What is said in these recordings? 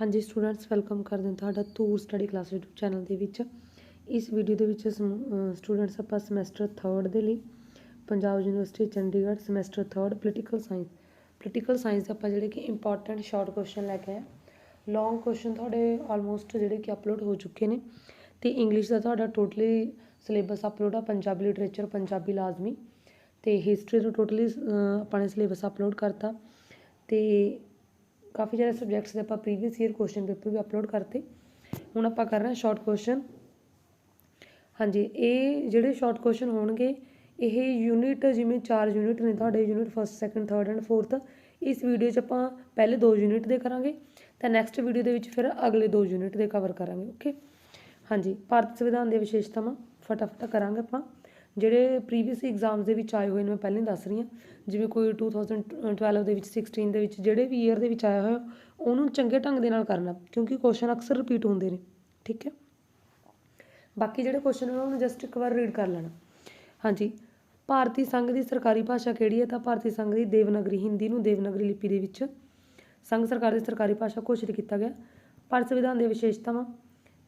ਹਾਂਜੀ students welcome ਕਰਦੇ ਹਾਂ ਤੁਹਾਡਾ Toor study class YouTube channel ਦੇ ਵਿੱਚ। ਇਸ ਵੀਡੀਓ ਦੇ ਵਿੱਚ ਸਟੂਡੈਂਟਸ ਆਪਾਂ ਸਮੈਸਟਰ 3rd ਦੇ ਲਈ, Punjab university Chandigarh semester 3rd political science political science ਆਪਾਂ ਜਿਹੜੇ ਕਿ ਇੰਪੋਰਟੈਂਟ ਸ਼ਾਰਟ ਕੁਐਸਚਨ ਲੈ ਕੇ ਆਏ ਲੌਂਗ ਕੁਐਸਚਨ ਤੁਹਾਡੇ ਆਲਮੋਸਟ ਜਿਹੜੇ ਕਿ ਅਪਲੋਡ ਹੋ ਚੁੱਕੇ ਨੇ, ਤੇ ਇੰਗਲਿਸ਼ ਦਾ ਤੁਹਾਡਾ ਟੋਟਲੀ ਸਿਲੇਬਸ ਅਪਲੋਡ ਆ, ਪੰਜਾਬੀ ਲਿਟਰੇਚਰ ਪੰਜਾਬੀ ਲਾਜ਼ਮੀ। ਤੇ ਹਿਸਟਰੀ ਦਾ ਟੋਟਲੀ ਆਪਾਂ ਨੇ ਸਿਲੇਬਸ ਅਪਲੋਡ ਕਰਤਾ। ਤੇ ਕਾਫੀ ਸਾਰੇ ਸਬਜੈਕਟਸ ਦੇ ਆਪਾਂ ਪ੍ਰੀਵੀਅਸ ਈਅਰ ਕੁਐਸਚਨ ਪੇਪਰ ਵੀ ਅਪਲੋਡ ਕਰਤੇ। ਹੁਣ ਆਪਾਂ ਕਰ ਰਹੇ ਹਾਂ ਸ਼ਾਰਟ ਕੁਐਸਚਨ ਹਾਂਜੀ, ਇਹ ਜਿਹੜੇ ਸ਼ਾਰਟ ਕੁਐਸਚਨ ਹੋਣਗੇ, ਇਹ ਯੂਨਿਟ ਜਿਵੇਂ ਚਾਰ ਯੂਨਿਟ ਨੇ ਤੁਹਾਡੇ unit first second third and fourth ਇਸ ਵੀਡੀਓ 'ਚ ਆਪਾਂ ਪਹਿਲੇ ਦੋ ਯੂਨਿਟ ਦੇ ਕਰਾਂਗੇ, ਤਾਂ ਨੈਕਸਟ ਵੀਡੀਓ ਦੇ ਵਿੱਚ ਫਿਰ ਅਗਲੇ ਦੋ ਯੂਨਿਟ ਦੇ ਕਵਰ ਕਰਾਂਗੇ ਓਕੇ ਹਾਂਜੀ, ਭਾਰਤ ਸੰਵਿਧਾਨ ਦੀਆਂ ਵਿਸ਼ੇਸ਼ਤਾਵਾਂ ਫਟਾਫਟ ਕਰਾਂਗੇ ਆਪਾਂ। ਜਿਹੜੇ ਪ੍ਰੀਵੀਅਸ ਐਗਜ਼ਾਮਸ ਦੇ ਵਿੱਚ ਆਏ ਹੋਏ ਨੇ, ਮੈਂ ਪਹਿਲਾਂ ਹੀ ਦੱਸ ਰਹੀ ਹਾਂ। ਜਿਵੇਂ ਕੋਈ 2012 ਦੇ ਵਿੱਚ 16 ਦੇ ਵਿੱਚ, ਜਿਹੜੇ ਵੀ ਈਅਰ ਦੇ ਵਿੱਚ ਆਇਆ ਹੋਇਆ, ਉਹਨੂੰ ਚੰਗੇ ਢੰਗ ਦੇ ਨਾਲ ਕਰਨਾ, ਕਿਉਂਕਿ ਕੁਐਸਚਨ ਅਕਸਰ ਰਿਪੀਟ ਹੁੰਦੇ ਨੇ, ਠੀਕ ਹੈ? ਬਾਕੀ ਜਿਹੜੇ ਕੁਐਸਚਨ ਨੇ, ਉਹਨੂੰ ਜਸਟ ਇੱਕ ਵਾਰ ਰੀਡ ਕਰ ਲੈਣਾ। ਹਾਂਜੀ, ਭਾਰਤੀ ਸੰਘ ਦੀ ਸਰਕਾਰੀ ਭਾਸ਼ਾ ਕਿਹੜੀ ਹੈ? ਤਾਂ ਭਾਰਤੀ ਸੰਘ ਦੀ ਦੇਵਨਾਗਰੀ, ਹਿੰਦੀ ਨੂੰ ਦੇਵਨਾਗਰੀ ਲਿਪੀ ਦੇ ਵਿੱਚ। ਸੰਘ ਸਰਕਾਰ ਦੀ ਸਰਕਾਰੀ ਭਾਸ਼ਾ ਘੋਸ਼ਿਤ ਕੀਤਾ ਗਿਆ। ਭਾਰਤ ਸੰਵਿਧਾਨ ਦੀਆਂ ਵਿਸ਼ੇਸ਼ਤਾਵਾਂ।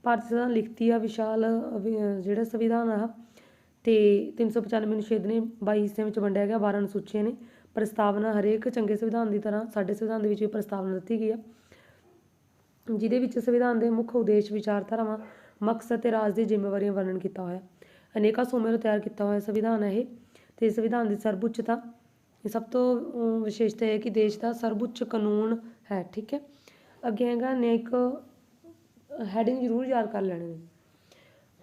ਭਾਰਤ ਸੰਵਿਧਾਨ ਲਿਖਤੀ ਆ, ਵਿਸ਼ਾਲ ਜਿਹੜਾ ਸੰਵਿਧਾਨ ਆ ਤੇ 395 ਅਨੁਛੇਦ ਨੇ 22 ਹਿੱਸਿਆਂ ਵਿੱਚ ਵੰਡਿਆ ਗਿਆ 12 ਅਨੁਸੂਚੀਆਂ ਨੇ। ਪ੍ਰਸਤਾਵਨਾ ਹਰੇਕ ਚੰਗੇ ਸੰਵਿਧਾਨ ਦੀ ਤਰ੍ਹਾਂ, ਸਾਡੇ ਸੰਵਿਧਾਨ ਦੇ ਵਿੱਚ ਵੀ ਪ੍ਰਸਤਾਵਨਾ ਦਿੱਤੀ ਗਈ ਹੈ ਜਿਹਦੇ ਵਿੱਚ ਸੰਵਿਧਾਨ ਦੇ ਮੁੱਖ ਉਦੇਸ਼, ਵਿਚਾਰਧਾਰਾਵਾਂ, ਮਕਸਦ ਤੇ ਰਾਜ ਦੀ ਜ਼ਿੰਮੇਵਾਰੀਆਂ ਵਰਣਨ ਕੀਤਾ ਹੋਇਆ। ਅਨੇਕਾਂ ਸੋਮਿਆਂ ਨੂੰ ਤਿਆਰ ਕੀਤਾ ਹੋਇਆ ਸੰਵਿਧਾਨ ਹੈ ਇਹ, ਤੇ ਸੰਵਿਧਾਨ ਦੀ ਸਰਵਉੱਚਤਾ, ਇਹ ਸਭ ਤੋਂ ਵਿਸ਼ੇਸ਼ਤਾ ਇਹ ਹੈ ਕਿ ਦੇਸ਼ ਦਾ ਸਰਵਉੱਚ ਕਾਨੂੰਨ ਹੈ, ਠੀਕ ਹੈ? ਅੱਗੇ ਹੈਗਾ ਨਿਆਇਕ ਹੈਡਿੰਗ ਜ਼ਰੂਰ ਯਾਦ ਕਰ ਲੈਣੇ ਨੇ।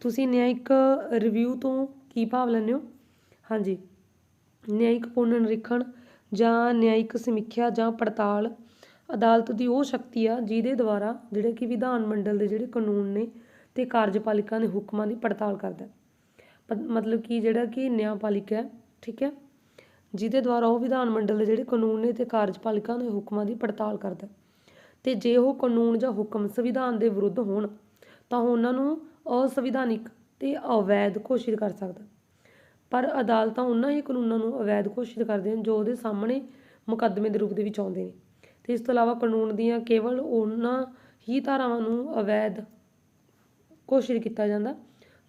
ਤੁਸੀਂ ਨਿਆਇਕ ਰਿਵਿਊ ਤੋਂ ਕੀ ਭਾਵ ਲੈਂਦੇ ਹੋ? ਹਾਂਜੀ। ਨਿਆਇਕ ਪੁਨਰ ਨਿਰੀਖਣ ਜਾਂ ਨਿਆਇਕ ਸਮੀਖਿਆ ਜਾਂ ਪੜਤਾਲ ਅਦਾਲਤ ਦੀ ਉਹ ਸ਼ਕਤੀ ਆ ਜਿਹਦੇ ਦੁਆਰਾ ਜਿਹੜੇ ਕਿ ਵਿਧਾਨ ਮੰਡਲ ਦੇ ਜਿਹੜੇ ਕਾਨੂੰਨ ਨੇ ਤੇ ਕਾਰਜਪਾਲਿਕਾ ਦੇ ਹੁਕਮਾਂ ਦੀ ਪੜਤਾਲ ਕਰਦਾ। ਪ- ਮਤਲਬ ਕਿ ਜਿਹੜਾ ਕਿ ਨਿਆਂਪਾਲਿਕਾ ਹੈ, ਠੀਕ ਹੈ? ਜਿਹਦੇ ਦੁਆਰਾ ਉਹ ਵਿਧਾਨ ਮੰਡਲ ਦੇ ਜਿਹੜੇ ਕਾਨੂੰਨ ਨੇ ਤੇ ਕਾਰਜਪਾਲਿਕਾ ਦੇ ਹੁਕਮਾਂ ਦੀ ਪੜਤਾਲ ਕਰਦਾ। ਹੈ। ਤੇ ਜੇ ਉਹ ਕਾਨੂੰਨ ਜਾਂ ਹੁਕਮ ਸੰਵਿਧਾਨ ਦੇ ਵਿਰੁੱਧ ਹੋਣ, ਤਾਂ ਉਹਨਾਂ ਨੂੰ ਅਸੰਵਿਧਾਨਿਕ ਤੇ ਅਵੈਧ ਘੋਸ਼ਿਤ ਕਰ ਸਕਦਾ। ਪਰ ਅਦਾਲਤਾਂ ਉਹਨਾਂ ਹੀ ਕਾਨੂੰਨਾਂ ਨੂੰ ਅਵੈਧ ਘੋਸ਼ਿਤ ਕਰਦੀਆਂ ਹਨ ਜੋ ਉਹਦੇ ਸਾਹਮਣੇ ਮੁਕੱਦਮੇ ਦੇ ਰੂਪ ਦੇ ਵਿੱਚ ਆਉਂਦੇ ਨੇ। ਤੇ ਇਸ ਤੋਂ ਇਲਾਵਾ ਕਾਨੂੰਨ ਦੀਆਂ ਕੇਵਲ ਉਹਨਾਂ ਹੀ ਧਾਰਾਵਾਂ ਨੂੰ ਅਵੈਧ ਘੋਸ਼ਿਤ ਕੀਤਾ ਜਾਂਦਾ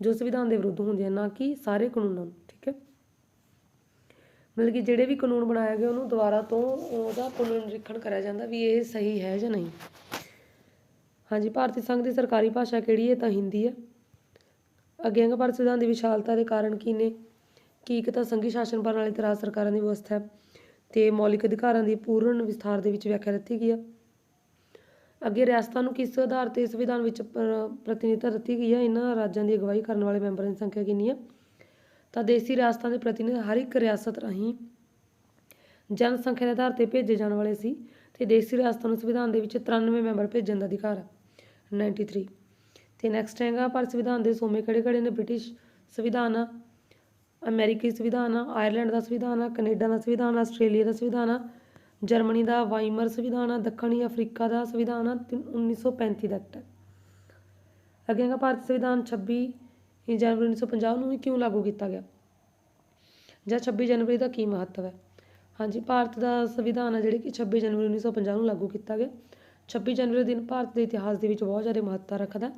ਜੋ ਸੰਵਿਧਾਨ ਦੇ ਵਿਰੁੱਧ ਹੁੰਦੀਆਂ ਨਾ ਕਿ ਸਾਰੇ ਕਾਨੂੰਨਾਂ ਨੂੰ, ਠੀਕ ਹੈ? ਮਤਲਬ ਕਿ ਜਿਹੜੇ ਵੀ ਕਾਨੂੰਨ ਬਣਾਇਆ ਗਿਆ ਉਹਨੂੰ ਦੁਬਾਰਾ ਤੋਂ ਉਹਦਾ ਪੁਨਰੀਖਣ ਕਰਿਆ ਜਾਂਦਾ ਵੀ ਇਹ ਸਹੀ ਹੈ ਜਾਂ ਨਹੀਂ। ਹਾਂਜੀ, ਭਾਰਤੀ ਸੰਘ ਦੀ ਸਰਕਾਰੀ ਭਾਸ਼ਾ ਕਿਹੜੀ ਹੈ? ਤਾਂ ਹਿੰਦੀ ਹੈ। ਅੱਗੇ ਭਾਰਤ ਸੰਵਿਧਾਨ ਦੀ ਵਿਸ਼ਾਲਤਾ ਦੇ ਕਾਰਨ ਕੀ ਨੇ? ਕਿ ਇੱਕ ਤਾਂ ਸੰਘੀ ਸ਼ਾਸਨ ਪ੍ਰਣਾਲੀ ਤੇ ਰਾਜ ਸਰਕਾਰਾਂ ਦੀ ਵਿਵਸਥਾ ਹੈ ਤੇ ਮੌਲਿਕ ਅਧਿਕਾਰਾਂ ਦੀ ਪੂਰਨ ਵਿਸਥਾਰ ਦੇ ਵਿੱਚ ਵਿਆਖਿਆ ਦਿੱਤੀ ਗਈ ਹੈ ਅੱਗੇ ਰਿਆਸਤਾਂ ਨੂੰ ਕਿਸ ਆਧਾਰ ਤੇ ਸੰਵਿਧਾਨ ਵਿੱਚ ਪ੍ਰਤੀਨਿਧਤਾ ਦਿੱਤੀ ਗਈ ਹੈ ਇਹਨਾਂ ਰਾਜਾਂ ਦੀ ਅਗਵਾਈ ਕਰਨ ਵਾਲੇ ਮੈਂਬਰਾਂ ਦੀ ਸੰਖਿਆ ਕਿੰਨੀ ਹੈ ਤਾਂ ਦੇਸੀ ਰਿਆਸਤਾਂ ਦੇ ਪ੍ਰਤੀਨਿਧ ਹਰ ਇੱਕ ਰਿਆਸਤ ਰਾਹੀਂ ਜਨਸੰਖਿਆ ਦੇ ਆਧਾਰ ਤੇ ਭੇਜੇ ਜਾਣ ਵਾਲੇ ਸੀ ਤੇ ਦੇਸੀ ਰਿਆਸਤਾਂ ਨੂੰ ਸੰਵਿਧਾਨ ਦੇ ਵਿੱਚ 93 ਮੈਂਬਰ ਭੇਜਣ ਦਾ ਅਧਿਕਾਰ ਹੈ 93 ਤੇ ਨੈਕਸਟ ਹੈਗਾ ਪਰ ਸੰਵਿਧਾਨ ਦੇ ਸੋਮੇ ਕਿਹੜੇ ਕਿਹੜੇ ਨੇ? ਬ੍ਰਿਟਿਸ਼ ਸੰਵਿਧਾਨ ਆ, ਅਮਰੀਕੀ ਸੰਵਿਧਾਨ ਆ, ਆਇਰਲੈਂਡ ਦਾ ਸੰਵਿਧਾਨ ਆ, ਕੈਨੇਡਾ ਦਾ ਸੰਵਿਧਾਨ ਆ, ਆਸਟ੍ਰੇਲੀਆ ਦਾ ਸੰਵਿਧਾਨ ਆ, ਜਰਮਨੀ ਦਾ ਵਾਈਮਰ ਸੰਵਿਧਾਨ ਆ, ਦੱਖਣੀ ਅਫਰੀਕਾ ਦਾ ਸੰਵਿਧਾਨ ਆ ਤੇ 1935 ਦਾ ਐਕਟ ਹੈ ਅੱਗੇ ਹੈਗਾ ਭਾਰਤ ਸੰਵਿਧਾਨ 26 ਜਨਵਰੀ 1950 ਨੂੰ ਹੀ ਕਿਉਂ ਲਾਗੂ ਕੀਤਾ ਗਿਆ? ਜਾਂ 26 ਜਨਵਰੀ ਦਾ ਕੀ ਮਹੱਤਵ ਹੈ? ਹਾਂਜੀ, ਭਾਰਤ ਦਾ ਸੰਵਿਧਾਨ ਆ ਜਿਹੜੇ ਕਿ 26 ਜਨਵਰੀ 1950 ਨੂੰ ਲਾਗੂ ਕੀਤਾ ਗਿਆ। 26 ਜਨਵਰੀ ਦਿਨ ਭਾਰਤ ਦੇ ਇਤਿਹਾਸ ਦੇ ਵਿੱਚ ਬਹੁਤ ਜ਼ਿਆਦਾ ਮਹੱਤਤਾ ਰੱਖਦਾ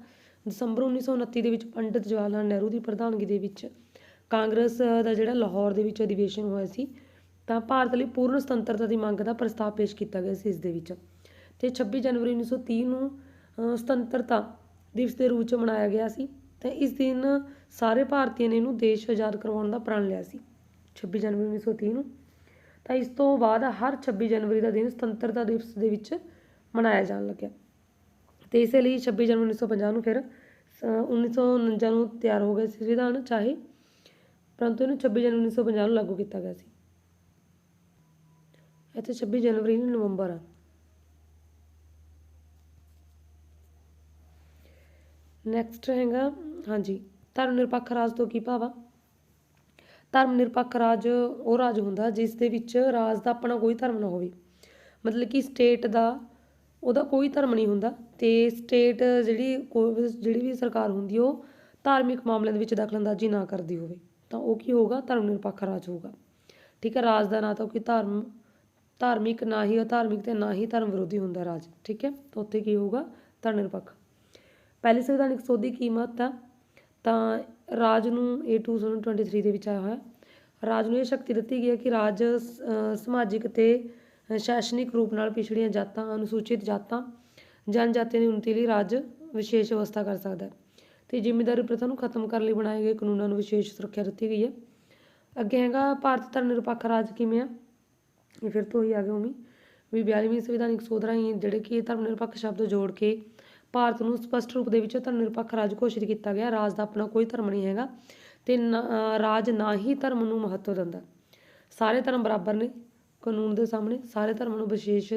ਦਸੰਬਰ 1929 ਦੇ ਵਿੱਚ ਪੰਡਿਤ ਜਵਾਹਰ ਲਾਲ ਨਹਿਰੂ ਦੀ ਪ੍ਰਧਾਨਗੀ ਦੇ ਵਿੱਚ ਕਾਂਗਰਸ ਦਾ ਜਿਹੜਾ ਲਾਹੌਰ ਦੇ ਵਿੱਚ ਅਧਿਵੇਸ਼ਨ ਹੋਇਆ ਸੀ, ਤਾਂ ਭਾਰਤ ਲਈ ਪੂਰਨ ਸੁਤੰਤਰਤਾ ਦੀ ਮੰਗ ਦਾ ਪ੍ਰਸਤਾਵ ਪੇਸ਼ ਕੀਤਾ ਗਿਆ ਸੀ ਇਸ ਦੇ ਵਿੱਚ। ਤੇ 26 ਜਨਵਰੀ 1930 ਨੂੰ ਸੁਤੰਤਰਤਾ ਦਿਵਸ ਦੇ ਰੂਪ 'ਚ ਮਨਾਇਆ ਗਿਆ ਸੀ, ਤੇ ਇਸ ਦਿਨ ਸਾਰੇ ਭਾਰਤੀਆਂ ਨੇ ਇਹਨੂੰ ਦੇਸ਼ ਆਜ਼ਾਦ ਕਰਵਾਉਣ ਦਾ ਪ੍ਰਣ ਲਿਆ ਸੀ 26 ਜਨਵਰੀ 1930 ਨੂੰ। ਤਾਂ ਇਸ ਤੋਂ ਬਾਅਦ ਹਰ 26 ਜਨਵਰੀ ਦਾ ਦਿਨ ਸੁਤੰਤਰਤਾ ਦਿਵਸ ਦੇ ਵਿੱਚ ਮਨਾਇਆ ਜਾਣ ਲੱਗਿਆ। ਤੇ ਇਸੇ ਲਈ 26 ਜਨਵਰੀ 1950 ਨੂੰ ਫਿਰ ਅ, 1949 ਨੂੰ ਤਿਆਰ ਹੋ ਗਿਆ ਸੀ ਸੰਵਿਧਾਨ ਚਾਹੇ ਪਰੰਤੂ ਇਹਨੂੰ 26 ਜਨਵਰੀ 1950 ਨੂੰ ਲਾਗੂ ਕੀਤਾ ਗਿਆ ਸੀ। ਇੱਥੇ 26 ਜਨਵਰੀ ਨੂੰ ਨਵੰਬਰ ਆ। ਨੈਕਸਟ ਹੈਗਾ ਹਾਂਜੀ ਧਰਮ ਨਿਰਪੱਖ ਰਾਜ ਤੋਂ ਕੀ ਭਾਵ ਧਰਮ ਨਿਰਪੱਖ ਰਾਜ ਉਹ ਰਾਜ ਹੁੰਦਾ ਜਿਸ ਦੇ ਵਿੱਚ ਰਾਜ ਦਾ ਆਪਣਾ ਕੋਈ ਧਰਮ ਨਾ ਹੋਵੇ। ਮਤਲਬ ਕਿ ਸਟੇਟ ਦਾ ਉਹਦਾ ਕੋਈ ਧਰਮ ਨਹੀਂ ਹੁੰਦਾ ਤੇ ਸਟੇਟ ਜਿਹੜੀ ਕੋਈ ਜਿਹੜੀ ਵੀ ਸਰਕਾਰ ਹੁੰਦੀ ਉਹ ਧਾਰਮਿਕ ਮਾਮਲਿਆਂ ਦੇ ਵਿੱਚ ਦਖਲਅੰਦਾਜ਼ੀ ਨਾ ਕਰਦੀ ਹੋਵੇ, ਤਾਂ ਉਹ ਕੀ ਹੋਊਗਾ? ਧਰਮ ਨਿਰਪੱਖ ਰਾਜ ਹੋਊਗਾ। ਠੀਕ ਹੈ ਰਾਜ ਦਾ ਨਾ ਤਾਂ ਕੋਈ ਧਰਮ, ਧਾਰਮਿਕ ਨਾ ਹੀ ਅਧਾਰਮਿਕ ਤੇ ਨਾ ਹੀ ਧਰਮ ਵਿਰੋਧੀ ਹੁੰਦਾ ਰਾਜ, ਠੀਕ ਹੈ? ਤਾਂ ਉੱਥੇ ਕੀ ਹੋਊਗਾ? ਧਰਮ ਨਿਰਪੱਖ ਪਹਿਲੀ ਸੰਵਿਧਾਨਿਕ ਸੋਧ ਦੀ ਕੀਮਤ ਆ, ਤਾਂ ਰਾਜ ਨੂੰ ਇਹ 2023 ਦੇ ਵਿੱਚ ਆਇਆ ਹੋਇਆ। ਰਾਜ ਨੂੰ ਇਹ ਸ਼ਕਤੀ ਦਿੱਤੀ ਗਈ ਹੈ ਕਿ ਰਾਜ ਸ- ਸਮਾਜਿਕ ਤੇ ਸ਼ੈਕਸ਼ਨਿਕ ਰੂਪ ਨਾਲ ਪਿਛੜੀਆਂ ਜਾਤਾਂ, ਅਨੁਸੂਚਿਤ ਜਾਤਾਂ ਜਨਜਾਤੀਆਂ ਦੀ ਉન્નਤੀ ਲਈ ਰਾਜ ਵਿਸ਼ੇਸ਼ ਵਿਵਸਥਾ ਕਰ ਸਕਦਾ ਹੈ। ਤੇ ਜ਼ਿੰਮੇਦਾਰੀ ਪ੍ਰਥਾ ਨੂੰ ਖਤਮ ਕਰਨ ਲਈ ਬਣਾਏ ਗਏ ਕਾਨੂੰਨਾਂ ਨੂੰ ਵਿਸ਼ੇਸ਼ ਸੁਰੱਖਿਆ ਦਿੱਤੀ ਗਈ ਹੈ। ਅੱਗੇ ਹੈਗਾ, ਭਾਰਤ ਧਰਮ ਨਿਰਪੱਖ ਰਾਜ ਕਿਵੇਂ ਆ? ਇਹ ਫਿਰ ਤੋਂ ਹੀ ਆ ਗਿਆ ਉਮੀ ਵੀ 42ਵੀਂ ਸੰਵਿਧਾਨਿਕ ਸੋਧ ਰਾਹੀਂ ਜਿਹੜੇ ਕਿ ਧਰਮ ਨਿਰਪੱਖ ਸ਼ਬਦ ਜੋੜ ਕੇ ਭਾਰਤ ਨੂੰ ਸਪਸ਼ਟ ਰੂਪ ਦੇ ਵਿੱਚ ਧਰਮ ਨਿਰਪੱਖ ਰਾਜ ਘੋਸ਼ਿਤ ਕੀਤਾ ਗਿਆ, ਰਾਜ ਦਾ ਆਪਣਾ ਕੋਈ ਧਰਮ ਨਹੀਂ ਹੈਗਾ ਤੇ ਨਾ- ਰਾਜ ਨਾ ਹੀ ਧਰਮ ਨੂੰ ਮਹੱਤਵ ਦਿੰਦਾ। ਸਾਰੇ ਧਰਮ ਬਰਾਬਰ ਨੇ। ਕਾਨੂੰਨ ਦੇ ਸਾਹਮਣੇ ਸਾਰੇ ਧਰਮਾਂ ਨੂੰ ਵਿਸ਼ੇਸ਼